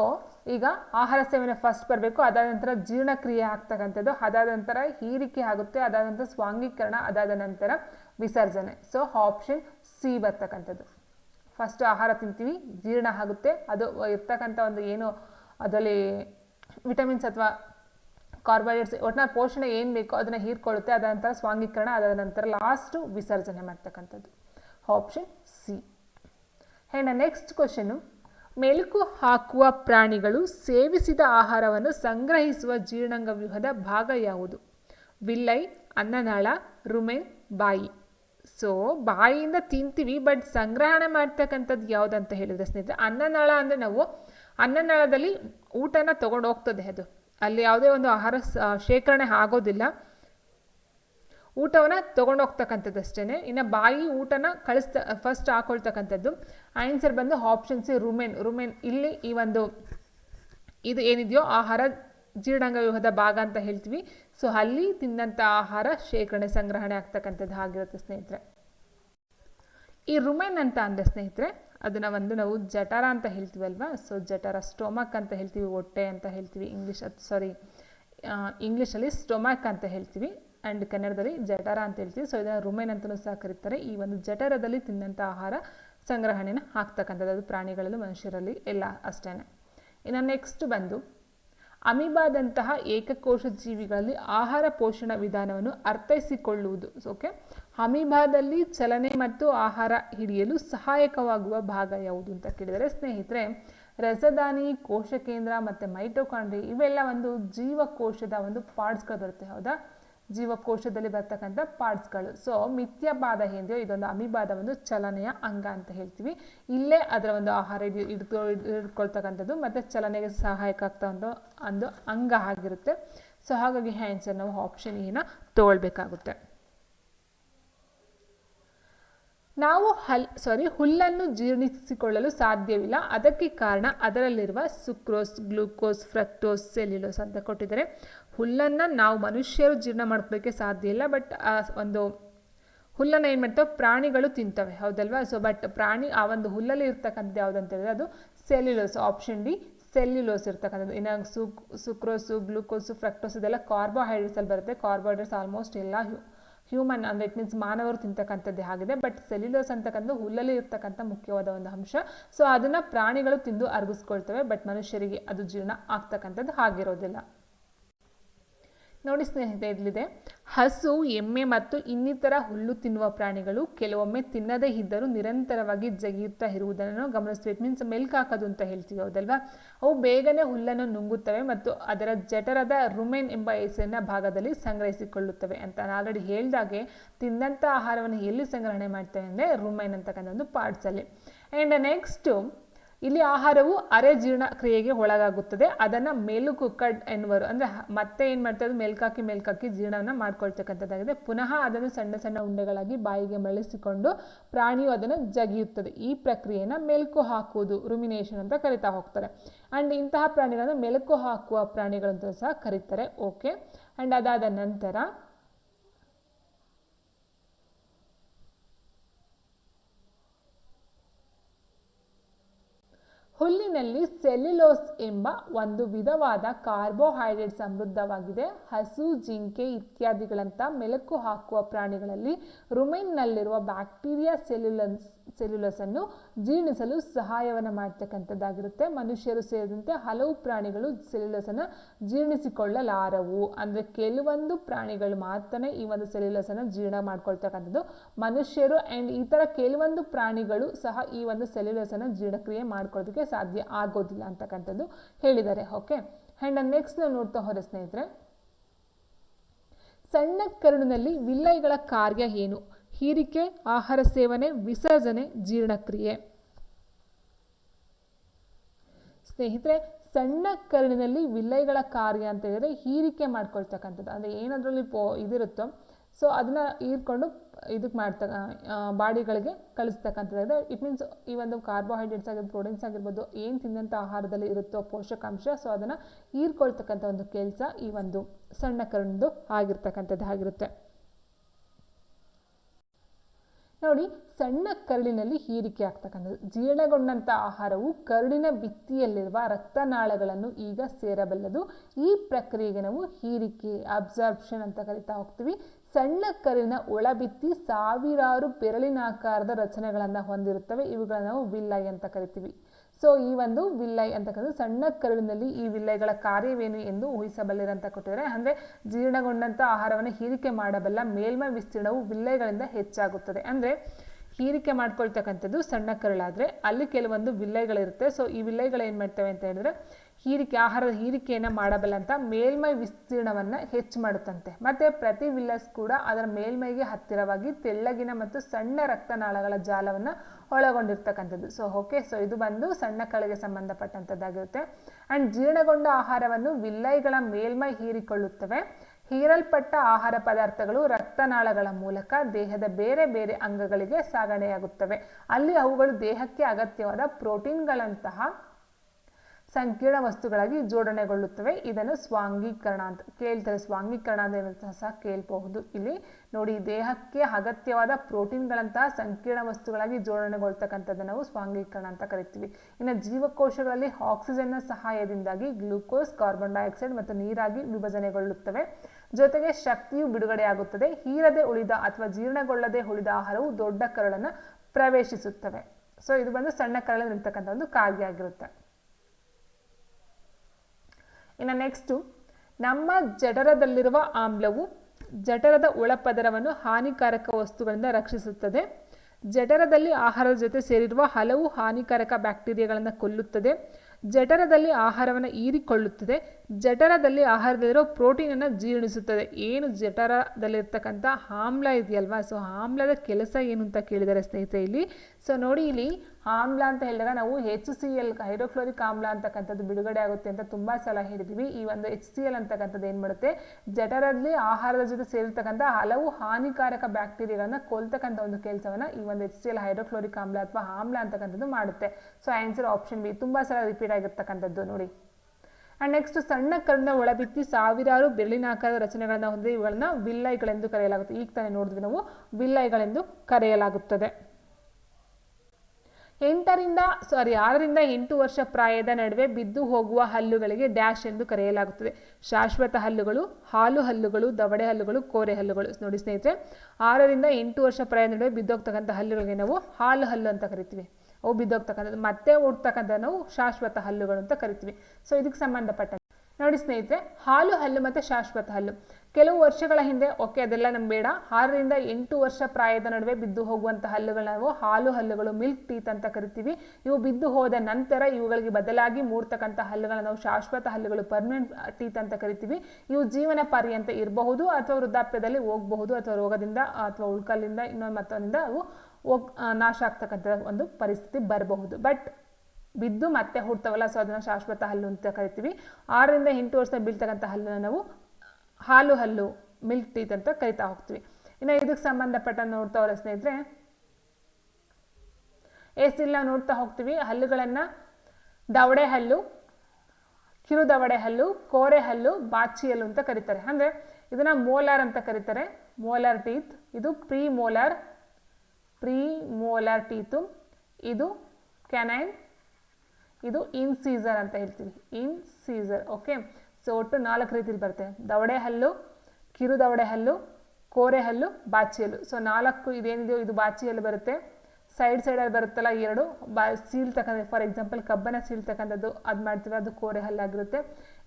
ಈಗ ಆಹಾರ ಸೇವನೆ ಫಸ್ಟ್ ಬರಬೇಕು, ಅದಾದ ನಂತರ ಜೀರ್ಣಕ್ರಿಯೆ ಆಗ್ತಕ್ಕಂಥದ್ದು, ಅದಾದ ನಂತರ ಹೀರಿಕೆ ಆಗುತ್ತೆ, ಅದಾದ ನಂತರ ಸ್ವಾಂಗೀಕರಣ, ಅದಾದ ನಂತರ ವಿಸರ್ಜನೆ. ಸೊ ಆಪ್ಷನ್ ಸಿ ಬರ್ತಕ್ಕಂಥದ್ದು. ಫಸ್ಟ್ ಆಹಾರ ತಿಂತೀವಿ, ಜೀರ್ಣ ಆಗುತ್ತೆ. ಅದು ಇರ್ತಕ್ಕಂಥ ಒಂದು ಏನು, ಅದರಲ್ಲಿ ವಿಟಮಿನ್ಸ್ ಅಥವಾ ಕಾರ್ಬೋಹೈಡ್ರೇಟ್ಸ್ ಒಟ್ಟಿನ ಪೋಷಣೆ ಏನು ಬೇಕೋ ಅದನ್ನು ಹೀರ್ಕೊಳ್ಳುತ್ತೆ, ಅದಾದ ನಂತರ ಸ್ವಾಂಗೀಕರಣ, ಅದಾದ ನಂತರ ಲಾಸ್ಟು ವಿಸರ್ಜನೆ ಮಾಡ್ತಕ್ಕಂಥದ್ದು. ಆಪ್ಷನ್ ಸಿ ಹೆಣ್ಣ ನೆಕ್ಸ್ಟ್ ಕ್ವಶನು ಮೆಲುಕು ಹಾಕುವ ಪ್ರಾಣಿಗಳು ಸೇವಿಸಿದ ಆಹಾರವನ್ನು ಸಂಗ್ರಹಿಸುವ ಜೀರ್ಣಾಂಗ ವ್ಯೂಹದ ಭಾಗ ಯಾವುದು? ವಿಲ್ಲೈ, ಅನ್ನನಾಳ ರುಮೆನ್ ಬಾಯಿ. ಸೊ ಬಾಯಿಯಿಂದ ತಿಂತೀವಿ ಬಟ್ ಸಂಗ್ರಹಣೆ ಮಾಡ್ತಕ್ಕಂಥದ್ದು ಯಾವುದಂತ ಹೇಳಿದ್ರೆ ಸ್ನೇಹಿತರೆ, ಅನ್ನನಾಳ ಅಂದರೆ ನಾವು ಅನ್ನನಾಳದಲ್ಲಿ ಊಟನ ತೊಗೊಂಡು ಹೋಗ್ತದೆ ಅದು. ಅಲ್ಲಿ ಯಾವುದೇ ಒಂದು ಆಹಾರ ಶೇಖರಣೆ ಆಗೋದಿಲ್ಲ. ಊಟವನ್ನು ತೊಗೊಂಡು ಹೋಗ್ತಕ್ಕಂಥದ್ದು ಅಷ್ಟೇ ಇನ್ನು ಬಾಯಿ ಊಟನ ಕಳಿಸ್ತ ಫಸ್ಟ್ ಹಾಕೊಳ್ತಕ್ಕಂಥದ್ದು. ಆನ್ಸರ್ ಬಂದು ಆಪ್ಷನ್ ಸಿ ರುಮೆನ್. ರುಮೆನ್ ಇಲ್ಲಿ ಈ ಒಂದು ಇದು ಏನಿದೆಯೋ ಆಹಾರ ಜೀರ್ಣಾಂಗ ವ್ಯೂಹದ ಭಾಗ ಅಂತ ಹೇಳ್ತೀವಿ. ಸೊ ಅಲ್ಲಿ ತಿಂದಂಥ ಆಹಾರ ಶೇಖರಣೆ, ಸಂಗ್ರಹಣೆ ಆಗ್ತಕ್ಕಂಥದ್ದು ಆಗಿರುತ್ತೆ ಸ್ನೇಹಿತರೆ. ಈ ರುಮೆನ್ ಅಂತ ಅಂದರೆ ಸ್ನೇಹಿತರೆ, ಅದನ್ನು ಒಂದು ನಾವು ಜಠರ ಅಂತ ಹೇಳ್ತೀವಲ್ವಾ? ಸೊ ಜಠರ ಸ್ಟೊಮಕ್ ಅಂತ ಹೇಳ್ತೀವಿ, ಹೊಟ್ಟೆ ಅಂತ ಹೇಳ್ತೀವಿ ಇಂಗ್ಲೀಷ್ ಸಾರಿ ಇಂಗ್ಲೀಷಲ್ಲಿ ಸ್ಟೊಮಕ್ ಅಂತ ಹೇಳ್ತೀವಿ. ಆ್ಯಂಡ್ ಕನ್ನಡದಲ್ಲಿ ಜಠರ ಅಂತ ಹೇಳ್ತೀವಿ. ಸೊ ಇದನ್ನು ರುಮೆನ್ ಅಂತಲೂ ಸಹ ಕರೀತಾರೆ. ಈ ಒಂದು ಜಠರದಲ್ಲಿ ತಿಂದಂಥ ಆಹಾರ ಸಂಗ್ರಹಣೆನ ಹಾಕ್ತಕ್ಕಂಥದ್ದು. ಅದು ಪ್ರಾಣಿಗಳಲ್ಲಿ ಮನುಷ್ಯರಲ್ಲಿ ಎಲ್ಲ ಅಷ್ಟೇ ಇನ್ನು ನೆಕ್ಸ್ಟ್ ಬಂದು, ಅಮಿಬಾದಂತಹ ಏಕಕೋಶ ಜೀವಿಗಳಲ್ಲಿ ಆಹಾರ ಪೋಷಣ ವಿಧಾನವನ್ನು ಅರ್ಥೈಸಿಕೊಳ್ಳುವುದು. ಓಕೆ ಅಮಿಬಾದಲ್ಲಿ ಚಲನೆ ಮತ್ತು ಆಹಾರ ಹಿಡಿಯಲು ಸಹಾಯಕವಾಗುವ ಭಾಗ ಯಾವುದು ಅಂತ ಕೇಳಿದರೆ, ಸ್ನೇಹಿತರೆ, ರಸದಾನಿ, ಕೋಶ ಕೇಂದ್ರ ಮತ್ತು ಮೈಟೋಕಾಂಡ್ರಿ ಇವೆಲ್ಲ ಒಂದು ಜೀವಕೋಶದ ಒಂದು ಪಾರ್ಟ್ಸ್ಗಳು ಬರುತ್ತೆ. ಹೌದಾ? ಜೀವಕೋಶದಲ್ಲಿ ಬರ್ತಕ್ಕಂಥ ಪಾರ್ಟ್ಸ್ಗಳು ಸೊ ಮಿಥ್ಯಪಾದ ಎಂದೆಯೋ ಇದೊಂದು ಒಂದು ಚಲನೆಯ ಅಂಗ ಅಂತ ಹೇಳ್ತೀವಿ. ಇಲ್ಲೇ ಅದರ ಒಂದು ಆಹಾರ ಇದು ಹಿಡ್ಕೊ ಹಿಡ್ಕೊಳ್ತಕ್ಕಂಥದ್ದು ಮತ್ತು ಚಲನೆಗೆ ಸಹಾಯಕ ಆಗ್ತಾ ಒಂದು ಒಂದು ಅಂಗ ಆಗಿರುತ್ತೆ. ಸೊ ಹಾಗಾಗಿ ಆನ್ಸರ್ ನಾವು ಆಪ್ಷನ್ ಏನ ತಗೊಳ್ಬೇಕಾಗುತ್ತೆ ನಾವು ಹಲ್ ಸಾರಿ ಹುಲ್ಲನ್ನು ಜೀರ್ಣಿಸಿಕೊಳ್ಳಲು ಸಾಧ್ಯವಿಲ್ಲ. ಅದಕ್ಕೆ ಕಾರಣ ಅದರಲ್ಲಿರುವ ಸುಕ್ರೋಸ್ ಗ್ಲೂಕೋಸ್ ಫ್ರಕ್ಟೋಸ್ ಸೆಲ್ಯುಲೋಸ್ ಅಂತ ಕೊಟ್ಟಿದ್ದಾರೆ. ಹುಲ್ಲನ್ನು ನಾವು ಮನುಷ್ಯರು ಜೀರ್ಣ ಮಾಡ್ಕೊಳ್ಳೋಕ್ಕೆ ಸಾಧ್ಯ ಇಲ್ಲ ಬಟ್ ಆ, ಒಂದು ಹುಲ್ಲನ್ನು ಏನು ಮಾಡ್ತಾವೆ? ಪ್ರಾಣಿಗಳು ತಿಂತವೆ, ಹೌದಲ್ವಾ? ಸೊ ಬಟ್ ಪ್ರಾಣಿ ಆ ಒಂದು ಹುಲ್ಲಲ್ಲಿ ಇರ್ತಕ್ಕಂಥದ್ದು ಯಾವುದು ಅಂತ ಹೇಳಿದ್ರೆ ಅದು ಸೆಲ್ಯುಲೋಸ್ ಆಪ್ಷನ್ ಡಿ ಸೆಲ್ಯುಲೋಸ್ ಇರ್ತಕ್ಕಂಥದ್ದು. ಇನ್ನು ಸುಕ್ ಸುಕ್ರೋಸು ಗ್ಲುಕೋಸು ಫ್ರಕ್ಟೋಸ್ ಇದೆಲ್ಲ ಕಾರ್ಬೋಹೈಡ್ರೇಟ್ಸಲ್ಲಿ ಬರುತ್ತೆ. ಕಾರ್ಬೋಹೈಡ್ರೇಟ್ಸ್ ಆಲ್ಮೋಸ್ಟ್ ಎಲ್ಲ ಹ್ಯೂ ಹ್ಯೂಮನ್ ಅಂದರೆ ಇಟ್ ಮೀನ್ಸ್ ಮಾನವರು ತಿಂತಕ್ಕಂಥದ್ದೇ ಆಗಿದೆ. ಬಟ್ ಸೆಲ್ಯುಲೋಸ್ ಅಂತಕ್ಕಂಥ ಹುಲ್ಲಲ್ಲಿ ಇರ್ತಕ್ಕಂಥ ಮುಖ್ಯವಾದ ಒಂದು ಅಂಶ. ಸೊ ಅದನ್ನು ಪ್ರಾಣಿಗಳು ತಿಂದು ಅರಗಿಸ್ಕೊಳ್ತವೆ ಬಟ್ ಮನುಷ್ಯರಿಗೆ ಅದು ಜೀರ್ಣ ಆಗ್ತಕ್ಕಂಥದ್ದು ಆಗಿರೋದಿಲ್ಲ ನೋಡಿ ಸ್ನೇಹಿತರೆ ಇಲ್ಲಿದೆ ಹಸು, ಎಮ್ಮೆ ಮತ್ತು ಇನ್ನಿತರ ಹುಲ್ಲು ತಿನ್ನುವ ಪ್ರಾಣಿಗಳು ಕೆಲವೊಮ್ಮೆ ತಿನ್ನದೇ ಇದ್ದರೂ ನಿರಂತರವಾಗಿ ಜಗಿಯುತ್ತಾ ಇರುವುದನ್ನು ಗಮನಿಸ್ತೀವಿ. ಮೀನ್ಸ್ ಮೆಲ್ಕ್ ಹಾಕೋದು ಅಂತ ಹೇಳ್ತೀವಿ, ಹೌದಲ್ವಾ? ಅವು ಬೇಗನೆ ಹುಲ್ಲನ್ನು ನುಂಗುತ್ತವೆ ಮತ್ತು ಅದರ ಜಠರದ ರುಮೆನ್ ಎಂಬ ಹೆಸರಿನ ಭಾಗದಲ್ಲಿ ಸಂಗ್ರಹಿಸಿಕೊಳ್ಳುತ್ತವೆ ಅಂತ ನಾನು ಆಲ್ರೆಡಿ ಹೇಳಿದಾಗೆ ತಿಂದಂಥ ಆಹಾರವನ್ನು ಎಲ್ಲಿ ಸಂಗ್ರಹಣೆ ಮಾಡ್ತೇವೆ ಅಂದರೆ ರುಮೆನ್ ಅಂತಕ್ಕಂಥ ಒಂದು ಪಾರ್ಟ್ಸಲ್ಲಿ ಆ್ಯಂಡ್ ನೆಕ್ಸ್ಟು ಇಲ್ಲಿ ಆಹಾರವು ಅರೆ ಜೀರ್ಣ ಕ್ರಿಯೆಗೆ ಒಳಗಾಗುತ್ತದೆ. ಅದನ್ನು ಮೇಲುಕು ಕಡ್ ಎನ್ನುವರು. ಅಂದರೆ ಮತ್ತೆ ಏನು ಮಾಡ್ತಾರೆ ಮೇಲ್ಕಾಕಿ ಮೇಲ್ಕಾಕಿ ಜೀರ್ಣವನ್ನು ಮಾಡ್ಕೊಳ್ತಕ್ಕಂಥದ್ದಾಗಿದೆ. ಪುನಃ ಅದನ್ನು ಸಣ್ಣ ಸಣ್ಣ ಉಂಡೆಗಳಾಗಿ ಬಾಯಿಗೆ ಮಳಿಸಿಕೊಂಡು ಪ್ರಾಣಿಯು ಅದನ್ನು ಜಗಿಯುತ್ತದೆ. ಈ ಪ್ರಕ್ರಿಯೆನ ಮೆಲುಕು ಹಾಕುವುದು ರುಮಿನೇಷನ್ ಅಂತ ಕರಿತಾ ಹೋಗ್ತಾರೆ. ಆ್ಯಂಡ್ ಇಂತಹ ಪ್ರಾಣಿಗಳನ್ನು ಮೆಲುಕು ಹಾಕುವ ಪ್ರಾಣಿಗಳಂತ ಸಹ ಕರೀತಾರೆ. ಓಕೆ ಆ್ಯಂಡ್ ಅದಾದ ನಂತರ ಹುಲ್ಲಿನಲ್ಲಿ ಸೆಲ್ಯುಲೋಸ್ ಎಂಬ ಒಂದು ವಿಧವಾದ ಕಾರ್ಬೋಹೈಡ್ರೇಟ್ ಸಮೃದ್ಧವಾಗಿದೆ. ಹಸು, ಜಿಂಕೆ ಇತ್ಯಾದಿಗಳಂಥ ಮೆಲುಕು ಹಾಕುವ ಪ್ರಾಣಿಗಳಲ್ಲಿ ರುಮೆನ್ನಲ್ಲಿರುವ ಬ್ಯಾಕ್ಟೀರಿಯಾ ಸೆಲ್ಯುಲನ್ಸ್ ಅನ್ನು ಜೀರ್ಣಿಸಲು ಸಹಾಯವನ್ನು ಮಾಡ್ತಕ್ಕಂಥದ್ದಾಗಿರುತ್ತೆ. ಮನುಷ್ಯರು ಸೇರಿದಂತೆ ಹಲವು ಪ್ರಾಣಿಗಳು ಸೆಲ್ಯುಲಸ್ ಅನ್ನು ಜೀರ್ಣಿಸಿಕೊಳ್ಳಲಾರವು. ಅಂದರೆ ಕೆಲವೊಂದು ಪ್ರಾಣಿಗಳು ಮಾತ್ರನೇ ಈ ಒಂದು ಸೆಲ್ಯುಲಸ್ ಅನ್ನು ಜೀರ್ಣ ಮಾಡ್ಕೊಳ್ತಕ್ಕಂಥದ್ದು. ಮನುಷ್ಯರು ಆ್ಯಂಡ್ ಈ ಥರ ಕೆಲವೊಂದು ಪ್ರಾಣಿಗಳು ಸಹ ಈ ಒಂದು ಸೆಲ್ಯುಲಸ್ ಅನ್ನು ಜೀರ್ಣಕ್ರಿಯೆ ಮಾಡ್ಕೊಳ್ಳೋದಕ್ಕೆ ಸಾಧ್ಯ ಆಗೋದಿಲ್ಲ ಅಂತಕ್ಕಂಥದ್ದು ಹೇಳಿದ್ದಾರೆ. ಓಕೆ ಆ್ಯಂಡ್ ನೆಕ್ಸ್ಟ್ ನಾವು ನೋಡ್ತಾ ಹೋದ ಸ್ನೇಹಿತರೆ, ಸಣ್ಣ ಕರುಣದಲ್ಲಿ ವಿಲ್ಲೈಗಳ ಕಾರ್ಯ ಏನು? ಹೀರಿಕೆ, ಆಹಾರ ಸೇವನೆ, ವಿಸರ್ಜನೆ, ಜೀರ್ಣಕ್ರಿಯೆ. ಸ್ನೇಹಿತರೆ, ಸಣ್ಣ ಕರುಳಿನಲ್ಲಿ ವಿಲ್ಲೈಗಳ ಕಾರ್ಯ ಅಂತ ಹೇಳಿದರೆ ಹೀರಿಕೆ ಮಾಡ್ಕೊಳ್ತಕ್ಕಂಥದ್ದು. ಅಂದರೆ ಏನದರಲ್ಲಿ ಪೋ ಇದಿರುತ್ತೋ ಸೊ ಅದನ್ನ ಹೀರ್ಕೊಂಡು ಇದಕ್ಕೆ ಮಾಡ್ತ ಬಾಡಿಗಳಿಗೆ ಕಳಿಸ್ತಕ್ಕಂಥದ್ದು. ಇಟ್ ಮೀನ್ಸ್ ಈ ಒಂದು ಕಾರ್ಬೋಹೈಡ್ರೇಟ್ಸ್ ಆಗಿರ್ಬೋದು ಪ್ರೋಟೀನ್ಸ್ ಆಗಿರ್ಬೋದು, ಏನು ತಿಂದಂಥ ಆಹಾರದಲ್ಲಿ ಇರುತ್ತೋ, ಪೋಷಕಾಂಶ ಸೊ ಅದನ್ನು ಹೀರ್ಕೊಳ್ತಕ್ಕಂಥ ಒಂದು ಕೆಲಸ ಈ ಒಂದು ಸಣ್ಣ ಕರುಣದ್ದು ಆಗಿರ್ತಕ್ಕಂಥದ್ದು ಆಗಿರುತ್ತೆ. ನೋಡಿ, ಸಣ್ಣ ಕರುಳಿನಲ್ಲಿ ಹೀರಿಕೆ ಆಗ್ತಕ್ಕಂಥದ್ದು. ಜೀರ್ಣಗೊಂಡಂಥ ಆಹಾರವು ಕರುಳಿನ ಭಿತ್ತಿಯಲ್ಲಿರುವ ರಕ್ತನಾಳಗಳನ್ನು ಈಗ ಸೇರಬಲ್ಲದು. ಈ ಪ್ರಕ್ರಿಯೆಗೆ ನಾವು ಹೀರಿಕೆ ಅಬ್ಸಾರ್ಪ್ಷನ್ ಅಂತ ಕರಿತಾ ಹೋಗ್ತೀವಿ. ಸಣ್ಣ ಕರುಳಿನ ಒಳಭಿತ್ತಿ ಸಾವಿರಾರು ಬೆರಳಿನಾಕಾರದ ರಚನೆಗಳನ್ನು ಹೊಂದಿರುತ್ತವೆ. ಇವುಗಳನ್ನು ನಾವು ವಿಲ್ಲೈ ಅಂತ ಕರಿತೀವಿ. ಸೊ ಈ ಒಂದು ವಿಲ್ಲೈ ಅಂತಕ್ಕಂಥದ್ದು ಸಣ್ಣ ಕರುಳಿನಲ್ಲಿ ಈ ವಿಲ್ಲೈಗಳ ಕಾರ್ಯವೇನು ಎಂದು ಊಹಿಸಬಲ್ಲಿರಂತ ಕೊಟ್ಟಿದ್ದಾರೆ. ಅಂದರೆ ಜೀರ್ಣಗೊಂಡಂಥ ಆಹಾರವನ್ನು ಹೀರಿಕೆ ಮಾಡಬಲ್ಲ ಮೇಲ್ಮೈ ವಿಸ್ತೀರ್ಣವು ವಿಲ್ಲೈಗಳಿಂದ ಹೆಚ್ಚಾಗುತ್ತದೆ. ಅಂದರೆ ಹೀರಿಕೆ ಮಾಡ್ಕೊಳ್ತಕ್ಕಂಥದ್ದು ಸಣ್ಣ ಕರುಳಾದರೆ ಅಲ್ಲಿ ಕೆಲವೊಂದು ವಿಲ್ಲೈಗಳಿರುತ್ತೆ. ಸೊ ಈ ವಿಲ್ಲೈಗಳು ಏನು ಮಾಡ್ತವೆ ಅಂತ ಹೇಳಿದ್ರೆ ಹೀರಿಕೆ, ಆಹಾರದ ಹೀರಿಕೆಯನ್ನು ಮಾಡಬಲ್ಲ ಅಂತ ಮೇಲ್ಮೈ ವಿಸ್ತೀರ್ಣವನ್ನು ಹೆಚ್ಚು ಮಾಡುತ್ತಂತೆ. ಮತ್ತು ಪ್ರತಿ ವಿಲ್ಲಸ್ ಕೂಡ ಅದರ ಮೇಲ್ಮೈಗೆ ಹತ್ತಿರವಾಗಿ ತೆಳ್ಳಗಿನ ಮತ್ತು ಸಣ್ಣ ರಕ್ತನಾಳಗಳ ಜಾಲವನ್ನು ಒಳಗೊಂಡಿರ್ತಕ್ಕಂಥದ್ದು. ಸೊ ಓಕೆ ಸೊ ಇದು ಬಂದು ಸಣ್ಣ ಕಳೆಗೆ ಸಂಬಂಧಪಟ್ಟಂಥದ್ದಾಗಿರುತ್ತೆ. ಆ್ಯಂಡ್ ಜೀರ್ಣಗೊಂಡ ಆಹಾರವನ್ನು ವಿಲ್ಲೈಗಳ ಮೇಲ್ಮೈ ಹೀರಿಕೊಳ್ಳುತ್ತವೆ. ಹೀರಲ್ಪಟ್ಟ ಆಹಾರ ಪದಾರ್ಥಗಳು ರಕ್ತನಾಳಗಳ ಮೂಲಕ ದೇಹದ ಬೇರೆ ಬೇರೆ ಅಂಗಗಳಿಗೆ ಸಾಗಣೆಯಾಗುತ್ತವೆ. ಅಲ್ಲಿ ಅವುಗಳು ದೇಹಕ್ಕೆ ಅಗತ್ಯವಾದ ಪ್ರೋಟೀನ್ಗಳಂತಹ ಸಂಕೀರ್ಣ ವಸ್ತುಗಳಾಗಿ ಜೋಡಣೆಗೊಳ್ಳುತ್ತವೆ. ಇದನ್ನು ಸ್ವಾಂಗೀಕರಣ ಅಂತ ಕೇಳ್ತಾರೆ. ಸ್ವಾಂಗೀಕರಣ ಅಂತ ಸಹ ಕೇಳಬಹುದು. ಇಲ್ಲಿ ನೋಡಿ, ದೇಹಕ್ಕೆ ಅಗತ್ಯವಾದ ಪ್ರೋಟೀನ್ಗಳಂತಹ ಸಂಕೀರ್ಣ ವಸ್ತುಗಳಾಗಿ ಜೋಡಣೆಗೊಳ್ತಕ್ಕಂಥದ್ದು ನಾವು ಸ್ವಾಂಗೀಕರಣ ಅಂತ ಕರಿತೀವಿ. ಇನ್ನು ಜೀವಕೋಶಗಳಲ್ಲಿ ಆಕ್ಸಿಜನ್ನ ಸಹಾಯದಿಂದಾಗಿ ಗ್ಲೂಕೋಸ್, ಕಾರ್ಬನ್ ಡೈಆಕ್ಸೈಡ್ ಮತ್ತು ನೀರಾಗಿ ವಿಭಜನೆಗೊಳ್ಳುತ್ತವೆ. ಜೊತೆಗೆ ಶಕ್ತಿಯು ಬಿಡುಗಡೆಯಾಗುತ್ತದೆ ಹೀರದೆ ಉಳಿದ ಅಥವಾ ಜೀರ್ಣಗೊಳ್ಳದೆ ಉಳಿದ ಆಹಾರವು ದೊಡ್ಡ ಕರಳನ್ನು ಪ್ರವೇಶಿಸುತ್ತವೆ. ಸೊ ಇದು ಬಂದು ಸಣ್ಣ ಕರಳಲ್ಲಿ ಇರ್ತಕ್ಕಂಥ ಒಂದು ಕಾರ್ಯ ಆಗಿರುತ್ತೆ. ಇನ್ನು ನೆಕ್ಸ್ಟು ನಮ್ಮ ಜಠರದಲ್ಲಿರುವ ಆಮ್ಲವು ಜಠರದ ಒಳಪದರವನ್ನು ಹಾನಿಕಾರಕ ವಸ್ತುಗಳಿಂದ ರಕ್ಷಿಸುತ್ತದೆ. ಜಠರದಲ್ಲಿ ಆಹಾರದ ಜೊತೆ ಸೇರಿರುವ ಹಲವು ಹಾನಿಕಾರಕ ಬ್ಯಾಕ್ಟೀರಿಯಾಗಳನ್ನು ಕೊಲ್ಲುತ್ತದೆ. ಜಠರದಲ್ಲಿ ಆಹಾರವನ್ನು ಹೀರಿಕೊಳ್ಳುತ್ತದೆ. ಜಠರದಲ್ಲಿ ಆಹಾರದಲ್ಲಿರೋ ಪ್ರೋಟೀನನ್ನು ಜೀರ್ಣಿಸುತ್ತದೆ. ಏನು ಜಠರದಲ್ಲಿರ್ತಕ್ಕಂಥ ಆಮ್ಲ ಇದೆಯಲ್ವಾ? ಸೊ ಆಮ್ಲದ ಕೆಲಸ ಏನು ಅಂತ ಕೇಳಿದ್ದಾರೆ ಸ್ನೇಹಿತರೆ ಇಲ್ಲಿ. ಸೊ ನೋಡಿ ಇಲ್ಲಿ ಆಮ್ಲ ಅಂತ ಹೇಳಿದಾಗ ನಾವು ಎಚ್ ಸಿ ಎಲ್ ಹೈಡ್ರೋಕ್ಲೋರಿಕ್ ಆಮ್ಲ ಅಂತಕ್ಕಂಥದ್ದು ಬಿಡುಗಡೆ ಆಗುತ್ತೆ ಅಂತ ತುಂಬ ಸಲ ಹೇಳಿದ್ವಿ. ಈ ಒಂದು ಎಚ್ ಸಿ ಎಲ್ ಅಂತಕ್ಕಂಥದ್ದು ಏನು ಮಾಡುತ್ತೆ? ಜಠರದಲ್ಲಿ ಆಹಾರದ ಜೊತೆ ಸೇರಿರ್ತಕ್ಕಂಥ ಹಲವು ಹಾನಿಕಾರಕ ಬ್ಯಾಕ್ಟೀರಿಯಾಗಳನ್ನು ಕೊಲ್ತಕ್ಕಂಥ ಒಂದು ಕೆಲಸವನ್ನು ಈ ಒಂದು ಎಚ್ ಸಿ ಎಲ್ ಹೈಡ್ರೋಕ್ಲೋರಿಕ್ ಆಮ್ಲ ಅಥವಾ ಆಮ್ಲ ಅಂತಕ್ಕಂಥದ್ದು ಮಾಡುತ್ತೆ. ಸೊ ಆನ್ಸರ್ ಆಪ್ಷನ್ ಬಿ ತುಂಬ ಸಲ ರಿಪೀಟ್ ಆಗಿರ್ತಕ್ಕಂಥದ್ದು ನೋಡಿ. ಆ್ಯಂಡ್ ನೆಕ್ಸ್ಟ್ ಸಣ್ಣ ಕರ್ಣ ಒಳಬಿತ್ತಿ ಸಾವಿರಾರು ಬೆರಳಿನಾಕಾರದ ರಚನೆಗಳನ್ನು ಹೊಂದಿ ಇವುಗಳನ್ನ ವಿಲ್ಲೈಗಳೆಂದು ಕರೆಯಲಾಗುತ್ತೆ. ಈಗ ತಾನೇ ನೋಡಿದ್ವಿ ನಾವು, ವಿಲ್ಲೈಗಳೆಂದು ಕರೆಯಲಾಗುತ್ತದೆ. ಎಂಟರಿಂದ ಸಾರಿ ಆರರಿಂದ ಎಂಟು ವರ್ಷ ಪ್ರಾಯದ ನಡುವೆ ಬಿದ್ದು ಹೋಗುವ ಹಲ್ಲುಗಳಿಗೆ ಡ್ಯಾಶ್ ಎಂದು ಕರೆಯಲಾಗುತ್ತದೆ. ಶಾಶ್ವತ ಹಲ್ಲುಗಳು, ಹಾಲು ಹಲ್ಲುಗಳು, ದವಡೆ ಹಲ್ಲುಗಳು, ಕೋರೆ ಹಲ್ಲುಗಳು. ನೋಡಿ ಸ್ನೇಹಿತರೆ, ಆರರಿಂದ ಎಂಟು ವರ್ಷ ಪ್ರಾಯದ ನಡುವೆ ಬಿದ್ದೋಗ್ತಕ್ಕಂಥ ಹಲ್ಲುಗಳಿಗೆ ನಾವು ಹಾಲು ಹಲ್ಲು ಅಂತ ಕರಿತೀವಿ. ಅವು ಬಿದ್ದೋಗ್ತಕ್ಕಂಥದ್ದು. ಮತ್ತೆ ಹುಡ್ತಕ್ಕಂಥ ನಾವು ಶಾಶ್ವತ ಹಲ್ಲುಗಳು ಅಂತ ಕರಿತೀವಿ. ಸೊ ಇದಕ್ಕೆ ಸಂಬಂಧಪಟ್ಟ ನೋಡಿ ಸ್ನೇಹಿತರೆ, ಹಾಲು ಹಲ್ಲು ಮತ್ತು ಶಾಶ್ವತ ಹಲ್ಲು. ಕೆಲವು ವರ್ಷಗಳ ಹಿಂದೆ, ಓಕೆ, ಅದೆಲ್ಲ ನಮ್ಗೆ ಬೇಡ. ಆರರಿಂದ ಎಂಟು ವರ್ಷ ಪ್ರಾಯದ ನಡುವೆ ಬಿದ್ದು ಹೋಗುವಂಥ ಹಲ್ಲುಗಳನ್ನ ನಾವು ಹಾಲು ಹಲ್ಲುಗಳು, ಮಿಲ್ಕ್ ಟೀತ್ ಅಂತ ಕರಿತೀವಿ. ಇವು ಬಿದ್ದು ಹೋದ ನಂತರ ಇವುಗಳಿಗೆ ಬದಲಾಗಿ ಮೂಡ್ತಕ್ಕಂಥ ಹಲ್ಲುಗಳನ್ನ ನಾವು ಶಾಶ್ವತ ಹಲ್ಲುಗಳು, ಪರ್ಮನೆಂಟ್ ಟೀತ್ ಅಂತ ಕರಿತೀವಿ. ಇವು ಜೀವನ ಪರ್ಯಂತ ಇರಬಹುದು ಅಥವಾ ವೃದ್ಧಾಪ್ಯದಲ್ಲಿ ಹೋಗಬಹುದು ಅಥವಾ ರೋಗದಿಂದ ಅಥವಾ ಉಳ್ಕಲ್ಲಿಂದ ಇನ್ನೊಂದು ಮತ್ತೊಂದಿಂದ ಅವು ಹೋಗ್ ನಾಶ ಆಗ್ತಕ್ಕಂಥ ಒಂದು ಪರಿಸ್ಥಿತಿ ಬರಬಹುದು. ಬಟ್ ಬಿದ್ದು ಮತ್ತೆ ಹುಡ್ತಾವಲ್ಲ. ಸೊ ಅದನ್ನು ಶಾಶ್ವತ ಹಲ್ಲು ಅಂತ ಕರಿತೀವಿ. ಆರರಿಂದ ಎಂಟು ವರ್ಷ ಬೀಳ್ತಕ್ಕಂಥ ಹಲ್ಲನ್ನು ನಾವು ಹಾಲು ಹಲ್ಲು ಮಿಲ್ಕ್ ಟೀತ್ ಅಂತ ಕರಿತಾ ಹೋಗ್ತೀವಿ. ಇನ್ನು ಇದಕ್ಕೆ ಸಂಬಂಧಪಟ್ಟ ನೋಡ್ತಾವ್ರೆ ಸ್ನೇಹಿತರೆ ಎಸ್ಟಿಲ್ಲ ನೋಡ್ತಾ ಹೋಗ್ತೀವಿ, ಹಲ್ಲುಗಳನ್ನು ದವಡೆ ಹಲ್ಲು, ಕಿರು ದವಡೆ ಹಲ್ಲು, ಕೋರೆ ಹಲ್ಲು, ಬಾಚಿ ಹಲ್ಲು ಅಂತ ಕರೀತಾರೆ. ಅಂದರೆ ಇದನ್ನು ಮೋಲಾರ್ ಅಂತ ಕರೀತಾರೆ. ಮೋಲಾರ್ ಟೀತ್, ಇದು premolar premolar teeth, ಇದು ಕ್ಯಾನೈನ್ ಇದು ಇನ್ ಸೀಸರ್ ಅಂತ ಹೇಳ್ತೀವಿ. ಇನ್ ಸೀಸರ್ ಓಕೆ ಸೊ ಒಟ್ಟು ನಾಲ್ಕು ರೀತಿಲಿ ಬರುತ್ತೆ. ದವಡೆ ಹಲ್ಲು, ಕಿರು ದವಡೆ ಹಲ್ಲು, ಕೋರೆ ಹಲ್ಲು, ಬಾಚಿ ಹಲ್ಲು. ಸೊ ನಾಲ್ಕು ಇದೇನಿದೆಯೋ ಇದು ಬಾಚಿ ಹಲ್ಲು ಬರುತ್ತೆ. ಸೈಡ್ ಸೈಡಲ್ಲಿ ಬರುತ್ತಲ್ಲ ಎರಡು. ಬಾ, ಸೀಲ್ ತಕ್ಕಂಥ ಫಾರ್ ಎಕ್ಸಾಂಪಲ್ ಕಬ್ಬನ ಸೀಳ್ತಕ್ಕಂಥದ್ದು ಅದು ಮಾಡ್ತೀವಿ. ಅದು ಕೋರೆ ಹಲ್ಲಾಗಿರುತ್ತೆ.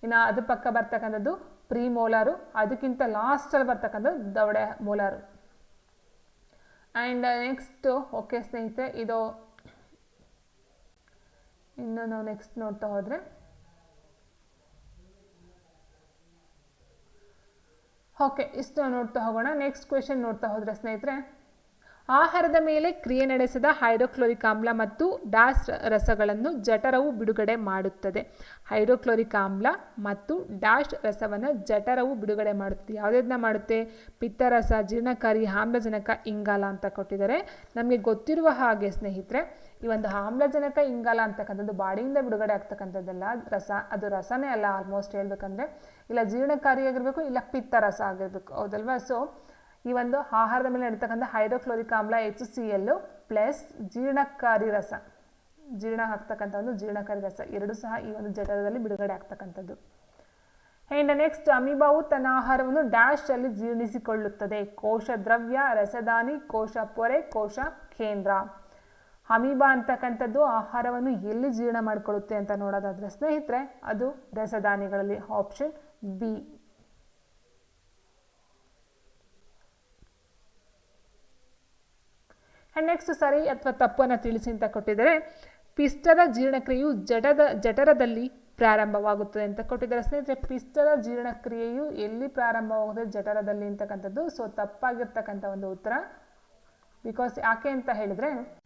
ಇನ್ನು ಅದ್ರ ಪಕ್ಕ ಬರ್ತಕ್ಕಂಥದ್ದು ಪ್ರೀ ಮೋಲಾರು ಅದಕ್ಕಿಂತ ಲಾಸ್ಟಲ್ಲಿ ಬರ್ತಕ್ಕಂಥದ್ದು ದವಡೆ ಮೋಲಾರು. ಆ್ಯಂಡ್ ನೆಕ್ಸ್ಟು ಓಕೆ ಸ್ನೇಹಿತರೆ, ಇದು ಇನ್ನು ನಾವು ನೆಕ್ಸ್ಟ್ ನೋಡ್ತಾ ಹೋದರೆ. ಓಕೆ ಇಷ್ಟು ನೋಡ್ತಾ ಹೋಗೋಣ. ನೆಕ್ಸ್ಟ್ ಕ್ವೆಶನ್ ನೋಡ್ತಾ ಹೋದರೆ ಸ್ನೇಹಿತರೆ. ಆಹಾರದ ಮೇಲೆ ಕ್ರಿಯೆ ನಡೆಸಿದ ಹೈಡ್ರೋಕ್ಲೋರಿಕ್ ಆಮ್ಲ ಮತ್ತು ಡಾಸ್ ರಸಗಳನ್ನು ಜಠರವು ಬಿಡುಗಡೆ ಮಾಡುತ್ತದೆ. ಹೈಡ್ರೋಕ್ಲೋರಿಕ್ ಆಮ್ಲ ಮತ್ತು ಡಾಶ್ ರಸವನ್ನು ಜಠರವು ಬಿಡುಗಡೆ ಮಾಡುತ್ತದೆ ಯಾವುದನ್ನ ಮಾಡುತ್ತೆ? ಪಿತ್ತರಸ, ಜೀರ್ಣಕಾರಿ, ಆಮ್ಲಜನಕ, ಇಂಗಾಲ ಅಂತ ಕೊಟ್ಟಿದ್ದಾರೆ. ನಮಗೆ ಗೊತ್ತಿರುವ ಹಾಗೆ ಸ್ನೇಹಿತರೆ, ಈ ಒಂದು ಆಮ್ಲಜನಕ, ಇಂಗಾಲ ಅಂತಕ್ಕಂಥದ್ದು ಬಾಡಿಯಿಂದ ಬಿಡುಗಡೆ ಆಗ್ತಕ್ಕಂಥದ್ದಲ್ಲ. ರಸ, ಅದು ರಸನೇ ಅಲ್ಲ ಆಲ್ಮೋಸ್ಟ್ ಹೇಳ್ಬೇಕಂದ್ರೆ. ಇಲ್ಲ ಜೀರ್ಣಕಾರಿಯಾಗಿರಬೇಕು ಇಲ್ಲ ಪಿತ್ತರಸ ಆಗಿರ್ಬೇಕು. ಹೌದಲ್ವಾ? ಸೊ ಈ ಒಂದು ಆಹಾರದ ಮೇಲೆ ನಡೀತಕ್ಕಂಥ ಹೈಡ್ರೋಕ್ಲೋರಿಕ್ ಆಮ್ಲ ಎಚ್ ಸಿ ಎಲ್ಲು ಪ್ಲಸ್ ಜೀರ್ಣಕಾರಿ ರಸ. ಜೀರ್ಣ ಆಗ್ತಕ್ಕಂಥ ಒಂದು ಜೀರ್ಣಕಾರಿ ರಸ. ಎರಡು ಸಹ ಈ ಒಂದು ಜಠರದಲ್ಲಿ ಬಿಡುಗಡೆ ಆಗ್ತಕ್ಕಂಥದ್ದು. ಆ್ಯಂಡ್ ನೆಕ್ಸ್ಟ್ ಅಮಿಬಾವು ತನ್ನ ಆಹಾರವನ್ನು ಡ್ಯಾಶ್ ಅಲ್ಲಿ ಜೀರ್ಣಿಸಿಕೊಳ್ಳುತ್ತದೆ. ಕೋಶ ದ್ರವ್ಯ ರಸದಾನಿ ಕೋಶ ಪೊರೆ, ಕೋಶ ಕೇಂದ್ರ. ಅಮೀಬಾ ಅಂತಕ್ಕಂಥದ್ದು ಆಹಾರವನ್ನು ಎಲ್ಲಿ ಜೀರ್ಣ ಮಾಡಿಕೊಳ್ಳುತ್ತೆ ಅಂತ ನೋಡೋದಾದ್ರೆ ಸ್ನೇಹಿತರೆ, ಅದು ರಸದಾನಿಗಳಲ್ಲಿ ಆಪ್ಷನ್ ಬಿ ಆ್ಯಂಡ್ ನೆಕ್ಸ್ಟ್ ಸರಿ ಅಥವಾ ತಪ್ಪನ್ನು ತಿಳಿಸಿ ಅಂತ ಕೊಟ್ಟಿದ್ದಾರೆ, ಪಿಷ್ಟದ ಜೀರ್ಣಕ್ರಿಯೆಯು ಜಠದ ಜಠರದಲ್ಲಿ ಪ್ರಾರಂಭವಾಗುತ್ತದೆ ಅಂತ ಕೊಟ್ಟಿದ್ದಾರೆ. ಸ್ನೇಹಿತರೆ, ಪಿಷ್ಟದ ಜೀರ್ಣಕ್ರಿಯೆಯು ಎಲ್ಲಿ ಪ್ರಾರಂಭವಾಗುತ್ತದೆ? ಜಠರದಲ್ಲಿ ಅಂತಕ್ಕಂಥದ್ದು. ಸೊ ತಪ್ಪಾಗಿರ್ತಕ್ಕಂಥ ಒಂದು ಉತ್ತರ. ಬಿಕಾಸ್ ಯಾಕೆ ಅಂತ ಹೇಳಿದ್ರೆ,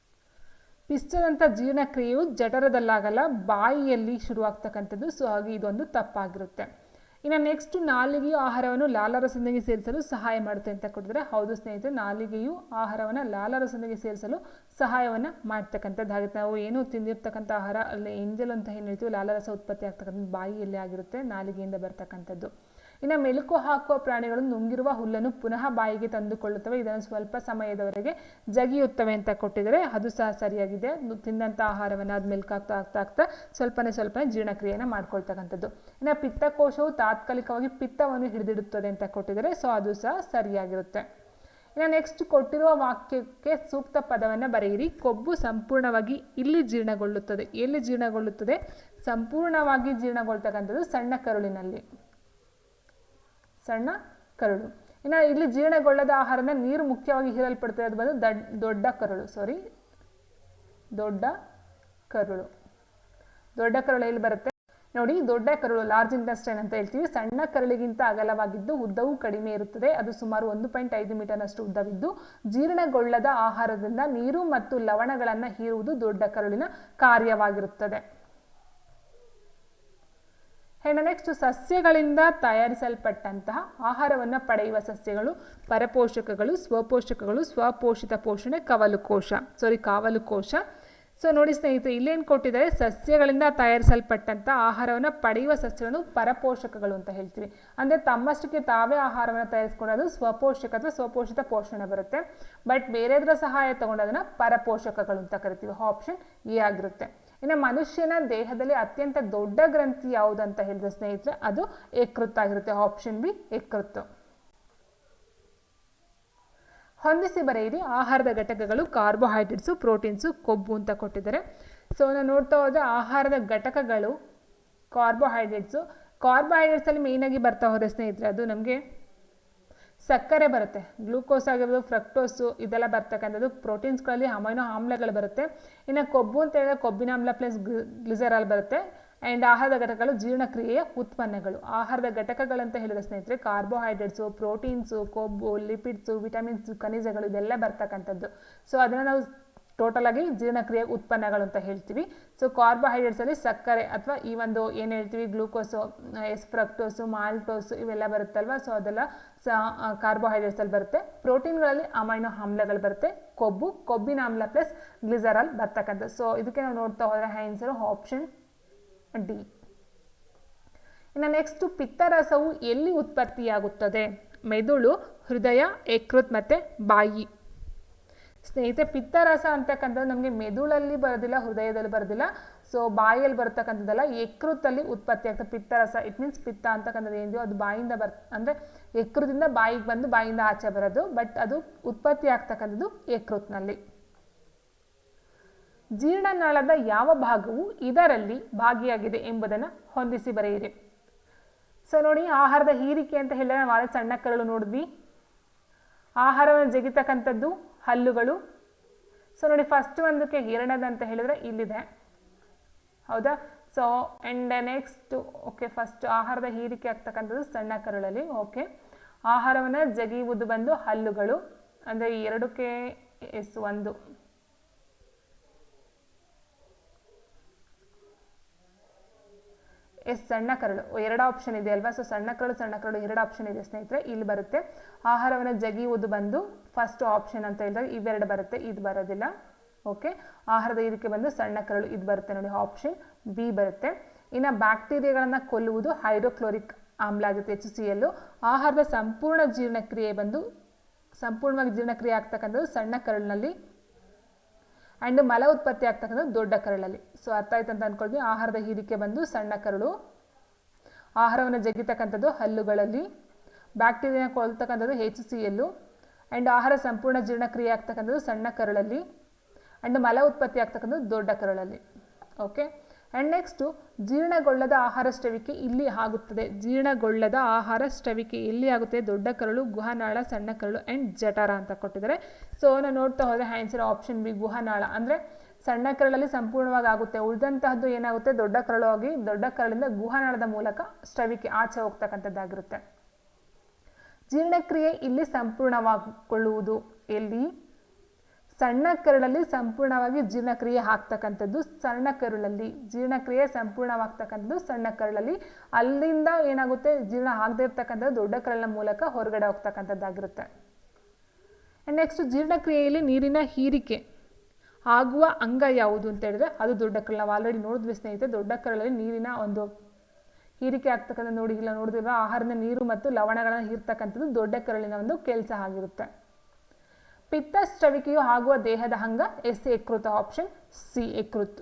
ಪಿಷ್ಟದಂಥ ಜೀರ್ಣಕ್ರಿಯೆಯು ಜಠರದಲ್ಲಾಗಲ್ಲ, ಬಾಯಿಯಲ್ಲಿ ಶುರುವಾಗ್ತಕ್ಕಂಥದ್ದು. ಸೊ ಹಾಗೆ ಇದೊಂದು ತಪ್ಪಾಗಿರುತ್ತೆ. ಇನ್ನು ನೆಕ್ಸ್ಟ್ ನಾಲಿಗೆಯು ಆಹಾರವನ್ನು ಲಾಲರಸದೊಂದಿಗೆ ಸೇರಿಸಲು ಸಹಾಯ ಮಾಡುತ್ತೆ ಅಂತ ಕೊಟ್ಟಿದ್ರೆ ಹೌದು ಸ್ನೇಹಿತರೆ, ನಾಲಿಗೆಯು ಆಹಾರವನ್ನು ಲಾಲರಸದೊಂದಿಗೆ ಸೇರಿಸಲು ಸಹಾಯವನ್ನು ಮಾಡ್ತಕ್ಕಂಥದ್ದಾಗುತ್ತೆ ನಾವು ಏನು ತಿಂದಿರ್ತಕ್ಕಂಥ ಆಹಾರ, ಅಲ್ಲಿ ಎಂಜಲ್ ಅಂತ ಏನು ಹೇಳ್ತೀವಿ, ಲಾಲಾರಸ ಉತ್ಪತ್ತಿ ಆಗ್ತಕ್ಕಂಥ ಬಾಯಿಯಲ್ಲಿ ಆಗಿರುತ್ತೆ, ನಾಲಿಗೆಯಿಂದ ಬರ್ತಕ್ಕಂಥದ್ದು. ಇನ್ನು ಮೆಲುಕು ಹಾಕುವ ಪ್ರಾಣಿಗಳು ನುಂಗಿರುವ ಹುಲ್ಲನ್ನು ಪುನಃ ಬಾಯಿಗೆ ತಂದುಕೊಳ್ಳುತ್ತವೆ. ಇದನ್ನು ಸ್ವಲ್ಪ ಸಮಯದವರೆಗೆ ಜಗಿಯುತ್ತವೆ ಅಂತ ಕೊಟ್ಟಿದರೆ ಅದು ಸಹ ಸರಿಯಾಗಿದೆ. ತಿಂದಂಥ ಆಹಾರವನ್ನು ಅದು ಮೆಲುಕಾಗ್ತಾ ಆಗ್ತಾ ಆಗ್ತಾ ಸ್ವಲ್ಪನೇ ಸ್ವಲ್ಪನೇ ಜೀರ್ಣಕ್ರಿಯೆಯನ್ನು ಮಾಡ್ಕೊಳ್ತಕ್ಕಂಥದ್ದು. ಇನ್ನು ಪಿತ್ತಕೋಶವು ತಾತ್ಕಾಲಿಕವಾಗಿ ಪಿತ್ತವನ್ನು ಹಿಡಿದಿಡುತ್ತದೆ ಅಂತ ಕೊಟ್ಟಿದರೆ ಸೊ, ಅದು ಸಹ ಸರಿಯಾಗಿರುತ್ತೆ. ಇನ್ನು ನೆಕ್ಸ್ಟ್ ಕೊಟ್ಟಿರುವ ವಾಕ್ಯಕ್ಕೆ ಸೂಕ್ತ ಪದವನ್ನು ಬರೆಯಿರಿ. ಕೊಬ್ಬು ಸಂಪೂರ್ಣವಾಗಿ ಇಲ್ಲಿ ಜೀರ್ಣಗೊಳ್ಳುತ್ತದೆ. ಎಲ್ಲಿ ಜೀರ್ಣಗೊಳ್ಳುತ್ತದೆ? ಸಂಪೂರ್ಣವಾಗಿ ಜೀರ್ಣಗೊಳ್ತಕ್ಕಂಥದ್ದು ಸಣ್ಣ ಕರುಳಿನಲ್ಲಿ. ಸಣ್ಣ ಕರುಳು ಇನ್ನು ಇಲ್ಲಿ ಜೀರ್ಣಗೊಳ್ಳದ ಆಹಾರನ ನೀರು ಮುಖ್ಯವಾಗಿ ಹೀರಲ್ಪಡ್ತದೆ ಅದು ಬಂದು ದಡ್, ದೊಡ್ಡ ಕರುಳು. ಸಾರಿ ದೊಡ್ಡ ಕರುಳು. ದೊಡ್ಡ ಕರುಳು ಎಲ್ಲಿ ಬರುತ್ತೆ? ನೋಡಿ, ದೊಡ್ಡ ಕರುಳು ಲಾರ್ಜ್ ಇಂಟೆಸ್ಟೈನ್ ಅಂತ ಹೇಳ್ತೀವಿ. ಸಣ್ಣ ಕರುಳಿಗಿಂತ ಅಗಲವಾಗಿದ್ದು ಉದ್ದವೂ ಕಡಿಮೆ ಇರುತ್ತದೆ. ಅದು ಸುಮಾರು ಒಂದು ಪಾಯಿಂಟ್ ಐದು ಮೀಟರ್ನಷ್ಟು ಉದ್ದವಿದ್ದು, ಜೀರ್ಣಗೊಳ್ಳದ ಆಹಾರದಿಂದ ನೀರು ಮತ್ತು ಲವಣಗಳನ್ನು ಹೀರುವುದು ದೊಡ್ಡ ಕರುಳಿನ ಕಾರ್ಯವಾಗಿರುತ್ತದೆ. ಹೆಣ್ಣು ನೆಕ್ಸ್ಟ್ ಸಸ್ಯಗಳಿಂದ ತಯಾರಿಸಲ್ಪಟ್ಟಂತಹ ಆಹಾರವನ್ನು ಪಡೆಯುವ ಸಸ್ಯಗಳು ಪರಪೋಷಕಗಳು ಸ್ವಪೋಷಕಗಳು ಸ್ವಪೋಷಿತ ಪೋಷಣೆ ಕವಲು ಕೋಶ ಸಾರಿ ಕಾವಲು ಕೋಶ ಸೊ ನೋಡಿ ಸ್ನೇಹಿತರೆ ಇಲ್ಲೇನು ಕೊಟ್ಟಿದ್ದಾರೆ ಸಸ್ಯಗಳಿಂದ ತಯಾರಿಸಲ್ಪಟ್ಟಂಥ ಆಹಾರವನ್ನು ಪಡೆಯುವ ಸಸ್ಯಗಳನ್ನು ಪರಪೋಷಕಗಳು ಅಂತ ಹೇಳ್ತೀವಿ ಅಂದರೆ ತಮ್ಮಷ್ಟಕ್ಕೆ ತಾವೇ ಆಹಾರವನ್ನು ತಯಾರಿಸ್ಕೊಳ್ಳೋದು ಸ್ವಪೋಷಕ ಅಥವಾ ಸ್ವಪೋಷಿತ ಪೋಷಣೆ ಬರುತ್ತೆ ಬಟ್ ಬೇರೆದ್ರ ಸಹಾಯ ತಗೊಂಡು ಅದನ್ನು ಪರಪೋಷಕಗಳು ಅಂತ ಕರಿತೀವಿ ಆಪ್ಷನ್ ಎ ಆಗಿರುತ್ತೆ. ಇನ್ನು ಮನುಷ್ಯನ ದೇಹದಲ್ಲಿ ಅತ್ಯಂತ ದೊಡ್ಡ ಗ್ರಂಥಿ ಯಾವುದಂತ ಹೇಳಿದ್ರೆ ಸ್ನೇಹಿತರೆ, ಅದು ಏಕೃತ ಆಗಿರುತ್ತೆ ಆಪ್ಷನ್ ಬಿ ಯಕೃತ್ತು ಹೊಂದಿಸಿ ಬರೆಯಿರಿ, ಆಹಾರದ ಘಟಕಗಳು ಕಾರ್ಬೋಹೈಡ್ರೇಟ್ಸು ಪ್ರೋಟೀನ್ಸು ಕೊಬ್ಬು ಅಂತ ಕೊಟ್ಟಿದ್ದಾರೆ. ಸೊ ನಾವು ನೋಡ್ತಾ ಹೋದರೆ ಆಹಾರದ ಘಟಕಗಳು ಕಾರ್ಬೋಹೈಡ್ರೇಟ್ಸು ಕಾರ್ಬೋಹೈಡ್ರೇಟ್ಸಲ್ಲಿ ಮೇಯ್ನಾಗಿ ಬರ್ತಾ ಹೋದರೆ ಸ್ನೇಹಿತರೆ, ಅದು ನಮಗೆ ಸಕ್ಕರೆ ಬರುತ್ತೆ. ಗ್ಲೂಕೋಸ್ ಆಗಿರ್ಬೋದು ಫ್ರಕ್ಟೋಸು ಇದೆಲ್ಲ ಬರ್ತಕ್ಕಂಥದ್ದು, ಪ್ರೋಟೀನ್ಸ್ಗಳಲ್ಲಿ ಅಮೈನೋ ಆಮ್ಲಗಳು ಬರುತ್ತೆ. ಇನ್ನು ಕೊಬ್ಬು ಅಂತ ಹೇಳಿದ್ರೆ ಕೊಬ್ಬಿನ ಆಮ್ಲ ಪ್ಲಸ್ ಗ್ಲಿಸರಾಲ್ ಬರುತ್ತೆ. ಆ್ಯಂಡ್ ಆಹಾರದ ಘಟಕಗಳು ಜೀರ್ಣಕ್ರಿಯೆಯ ಉತ್ಪನ್ನಗಳು. ಆಹಾರದ ಘಟಕಗಳಂತ ಹೇಳಿದ ಸ್ನೇಹಿತರೆ ಕಾರ್ಬೋಹೈಡ್ರೇಟ್ಸು ಪ್ರೋಟೀನ್ಸು ಕೊಬ್ಬು ಲಿಪಿಡ್ಸು ವಿಟಮಿನ್ಸು ಖನಿಜಗಳು, ಇದೆಲ್ಲ ಬರ್ತಕ್ಕಂಥದ್ದು. ಸೊ ಅದನ್ನು ನಾವು ಟೋಟಲ್ ಆಗಿ ಜೀರ್ಣಕ್ರಿಯೆ ಉತ್ಪನ್ನಗಳು ಅಂತ ಹೇಳ್ತೀವಿ. ಸೊ ಕಾರ್ಬೋಹೈಡ್ರೇಟ್ಸಲ್ಲಿ ಸಕ್ಕರೆ ಅಥವಾ ಈ ಒಂದು ಏನು ಹೇಳ್ತೀವಿ ಗ್ಲೂಕೋಸು ಎಸ್ ಫ್ರಕ್ಟೋಸು ಮಾಲ್ಟೋಸು ಇವೆಲ್ಲ ಬರುತ್ತಲ್ವ? ಸೊ ಅದೆಲ್ಲ ಸ ಕಾರ್ಬೋಹೈಡ್ರೇಟ್ಸಲ್ಲಿ ಬರುತ್ತೆ. ಪ್ರೋಟೀನ್ಗಳಲ್ಲಿ ಅಮೈನೋ ಆಮ್ಲಗಳು ಬರುತ್ತೆ. ಕೊಬ್ಬು, ಕೊಬ್ಬಿನ ಆಮ್ಲ ಪ್ಲಸ್ ಗ್ಲಿಸರಾಲ್ ಬರ್ತಕ್ಕಂಥ. ಸೊ ಇದಕ್ಕೆ ನಾವು ನೋಡ್ತಾ ಹೋದರೆ ಆನ್ಸರು ಆಪ್ಷನ್ ಡಿ. ಇನ್ನು ನೆಕ್ಸ್ಟು ಪಿತ್ತರಸವು ಎಲ್ಲಿ ಉತ್ಪತ್ತಿಯಾಗುತ್ತದೆ? ಮೆದುಳು, ಹೃದಯ, ಯಕೃತ್ ಮತ್ತು ಬಾಯಿ. ಸ್ನೇಹಿತರೆ, ಪಿತ್ತರಸ ಅಂತಕ್ಕಂಥದ್ದು ನಮಗೆ ಮೆದುಳಲ್ಲಿ ಬರೋದಿಲ್ಲ, ಹೃದಯದಲ್ಲಿ ಬರೋದಿಲ್ಲ. ಸೊ ಬಾಯಲ್ಲಿ ಬರ್ತಕ್ಕಂಥದ್ದಲ್ಲ, ಯಕೃತ್ತಲ್ಲಿ ಉತ್ಪತ್ತಿ ಆಗ್ತದೆ. ಪಿತ್ತರಸ ಇಟ್ ಮೀನ್ಸ್ ಪಿತ್ತ ಅಂತಕ್ಕಂಥದ್ದು ಏನಿದೆಯೋ ಅದು ಬಾಯಿಂದ ಬರ್, ಅಂದರೆ ಯಕೃತದಿಂದ ಬಾಯಿಗೆ ಬಂದು ಬಾಯಿಂದ ಆಚೆ ಬರೋದು ಬಟ್ ಅದು ಉತ್ಪತ್ತಿ ಆಗ್ತಕ್ಕಂಥದ್ದು ಯಕೃತ್ನಲ್ಲಿ. ಜೀರ್ಣನಾಳದ ಯಾವ ಭಾಗವು ಇದರಲ್ಲಿ ಭಾಗಿಯಾಗಿದೆ ಎಂಬುದನ್ನು ಹೊಂದಿಸಿ ಬರೆಯಿರಿ. ಸೊ ನೋಡಿ, ಆಹಾರದ ಹೀರಿಕೆ ಅಂತ ಹೇಳಿದ್ರೆ ನಾವು ಸಣ್ಣ ಕರಳು ನೋಡಿದ್ವಿ. ಆಹಾರವನ್ನು ಜಗಿತಕ್ಕಂಥದ್ದು ಹಲ್ಲುಗಳು. ಸೊ ನೋಡಿ ಫಸ್ಟ್ ಒಂದಕ್ಕೆ ಎರಡನೇದು ಅಂತ ಹೇಳಿದ್ರೆ ಇಲ್ಲಿದೆ. ಹೌದಾ? So and next okay first ಆಹಾರದ ಹೀರಿಕೆ ಆಗ್ತಕ್ಕಂಥದ್ದು ಸಣ್ಣ ಕರುಳಲ್ಲಿ ಓಕೆ ಆಹಾರವನ್ನು ಜಗಿಯುವುದು ಬಂದು ಹಲ್ಲುಗಳು, ಅಂದರೆ ಎರಡಕ್ಕೆ ಎಸ್ ಒಂದು. ಎಸ್ ಸಣ್ಣ ಕರಳು ಎರಡು ಆಪ್ಷನ್ ಇದೆ ಅಲ್ವಾ? ಸೊ ಸಣ್ಣ ಕರಳು ಸಣ್ಣ ಕರಳು, ಎರಡು ಆಪ್ಷನ್ ಇದೆ ಸ್ನೇಹಿತರೆ, ಇಲ್ಲಿ ಬರುತ್ತೆ. ಆಹಾರವನ್ನು ಜಗಿಯುವುದು ಬಂದು ಫಸ್ಟ್ ಆಪ್ಷನ್ ಅಂತ ಹೇಳಿದಾಗ ಇವೆರಡು ಬರುತ್ತೆ, ಇದು ಬರೋದಿಲ್ಲ. ಓಕೆ ಆಹಾರದ ಇದಕ್ಕೆ ಬಂದು ಸಣ್ಣ ಕರಳು, ಇದು ಬರುತ್ತೆ ನೋಡಿ ಆಪ್ಷನ್ ಬಿ ಬರುತ್ತೆ. ಇನ್ನು ಬ್ಯಾಕ್ಟೀರಿಯಾಗಳನ್ನು ಕೊಲ್ಲುವುದು ಹೈಡ್ರೋಕ್ಲೋರಿಕ್ ಆಮ್ಲ ಆಗುತ್ತೆ ಎಚ್ ಸಿ ಎಲ್ಲು ಆಹಾರದ ಸಂಪೂರ್ಣ ಜೀರ್ಣಕ್ರಿಯೆ ಬಂದು, ಸಂಪೂರ್ಣವಾಗಿ ಜೀರ್ಣಕ್ರಿಯೆ ಆಗ್ತಕ್ಕಂಥದ್ದು ಸಣ್ಣ ಕರಳಿನಲ್ಲಿ ಆ್ಯಂಡ್ ಮಲ ಉತ್ಪತ್ತಿ ಆಗ್ತಕ್ಕಂಥದ್ದು ದೊಡ್ಡ ಕರಳಲ್ಲಿ. ಸೊ ಅರ್ಥ ಆಯ್ತು ಅಂತ ಅಂದ್ಕೊಳ್ತೀವಿ ಆಹಾರದ ಹೀರಿಕೆ ಬಂದು ಸಣ್ಣ ಕರಳು. ಆಹಾರವನ್ನು ಜಗಿತಕ್ಕಂಥದ್ದು ಹಲ್ಲುಗಳಲ್ಲಿ. ಬ್ಯಾಕ್ಟೀರಿಯಾ ಕೊಲ್ತಕ್ಕಂಥದ್ದು ಹೆಚ್ ಸಿ ಎಲ್ಲು ಆ್ಯಂಡ್ ಆಹಾರ ಸಂಪೂರ್ಣ ಜೀರ್ಣಕ್ರಿಯೆ ಆಗ್ತಕ್ಕಂಥದ್ದು ಸಣ್ಣ ಕರಳಲ್ಲಿ ಆ್ಯಂಡ್ ಮಲ ಉತ್ಪತ್ತಿ ಆಗ್ತಕ್ಕಂಥದ್ದು ದೊಡ್ಡ ಕರಳಲ್ಲಿ. ಓಕೆ ಆ್ಯಂಡ್ ನೆಕ್ಸ್ಟು ಜೀರ್ಣಗೊಳ್ಳದ ಆಹಾರ ಸ್ಟವಿಕೆ ಇಲ್ಲಿ ಆಗುತ್ತದೆ. ಜೀರ್ಣಗೊಳ್ಳದ ಆಹಾರ ಸ್ಟವಿಕೆ ಎಲ್ಲಿ ಆಗುತ್ತೆ? ದೊಡ್ಡ ಕರಳು, ಗುಹನಾಳ, ಸಣ್ಣ ಕರಳು ಆ್ಯಂಡ್ ಜಠರ ಅಂತ ಕೊಟ್ಟಿದ್ದಾರೆ. ಸೊ ನಾನು ನೋಡ್ತಾ ಹೋದರೆ ಆನ್ಸರ್ ಆಪ್ಷನ್ ಬಿ ಗುಹನಾಳ. ಅಂದರೆ ಸಣ್ಣ ಕರಳಲ್ಲಿ ಸಂಪೂರ್ಣವಾಗಿ ಆಗುತ್ತೆ. ಉಳಿದಂತಹದ್ದು ಏನಾಗುತ್ತೆ? ದೊಡ್ಡ ಕರಳು ಆಗಿ ದೊಡ್ಡ ಕರಳಿಂದ ಗುಹನಾಳದ ಮೂಲಕ ಸ್ಟವಿಕೆ ಆಚೆ ಹೋಗ್ತಕ್ಕಂಥದ್ದಾಗಿರುತ್ತೆ. ಜೀರ್ಣಕ್ರಿಯೆ ಇಲ್ಲಿ ಸಂಪೂರ್ಣವಾಗಿಕೊಳ್ಳುವುದು ಎಲ್ಲಿ? ಸಣ್ಣ ಕರುಳಲ್ಲಿ ಸಂಪೂರ್ಣವಾಗಿ ಜೀರ್ಣಕ್ರಿಯೆ ಆಗ್ತಕ್ಕಂಥದ್ದು ಸಣ್ಣ ಕರುಳಲ್ಲಿ. ಜೀರ್ಣಕ್ರಿಯೆ ಸಂಪೂರ್ಣವಾಗ್ತಕ್ಕಂಥದ್ದು ಸಣ್ಣ ಕರುಳಲ್ಲಿ. ಅಲ್ಲಿಂದ ಏನಾಗುತ್ತೆ? ಜೀರ್ಣ ಆಗದೇ ಇರ್ತಕ್ಕಂಥದ್ದು ದೊಡ್ಡ ಕರುಳಿನ ಮೂಲಕ ಹೊರಗಡೆ ಹೋಗ್ತಕ್ಕಂಥದ್ದಾಗಿರುತ್ತೆ. ನೆಕ್ಸ್ಟ್ ಜೀರ್ಣಕ್ರಿಯೆಯಲ್ಲಿ ನೀರಿನ ಹೀರಿಕೆ. ಆಗುವ ಅಂಗ ಯಾವುದು ಅಂತ ಹೇಳಿದ್ರೆ ಅದು ದೊಡ್ಡ ಕರಳು ನಾವು ಆಲ್ರೆಡಿ ನೋಡಿದ್ವಿ ಸ್ನೇಹಿತರೆ, ದೊಡ್ಡ ಕರಳಲ್ಲಿ ನೀರಿನ ಒಂದು ಹೀರಿಕೆ ಆಗ್ತಕ್ಕಂಥ ನೋಡಿ ಇಲ್ಲ ನೋಡಿದಿಲ್ಲ ಆಹಾರದ ನೀರು ಮತ್ತು ಲವಣಗಳನ್ನು ಹೀರ್ತಕ್ಕಂಥದ್ದು ದೊಡ್ಡ ಕರಳಿನ ಒಂದು ಕೆಲಸ ಆಗಿರುತ್ತೆ. ಪಿತ್ತ ಸ್ರವಿಕೆಯು ಆಗುವ ದೇಹದ ಅಂಗ ಎಸ್ ಎಕೃತ ಆಪ್ಷನ್ ಸಿ ಯಕೃತ್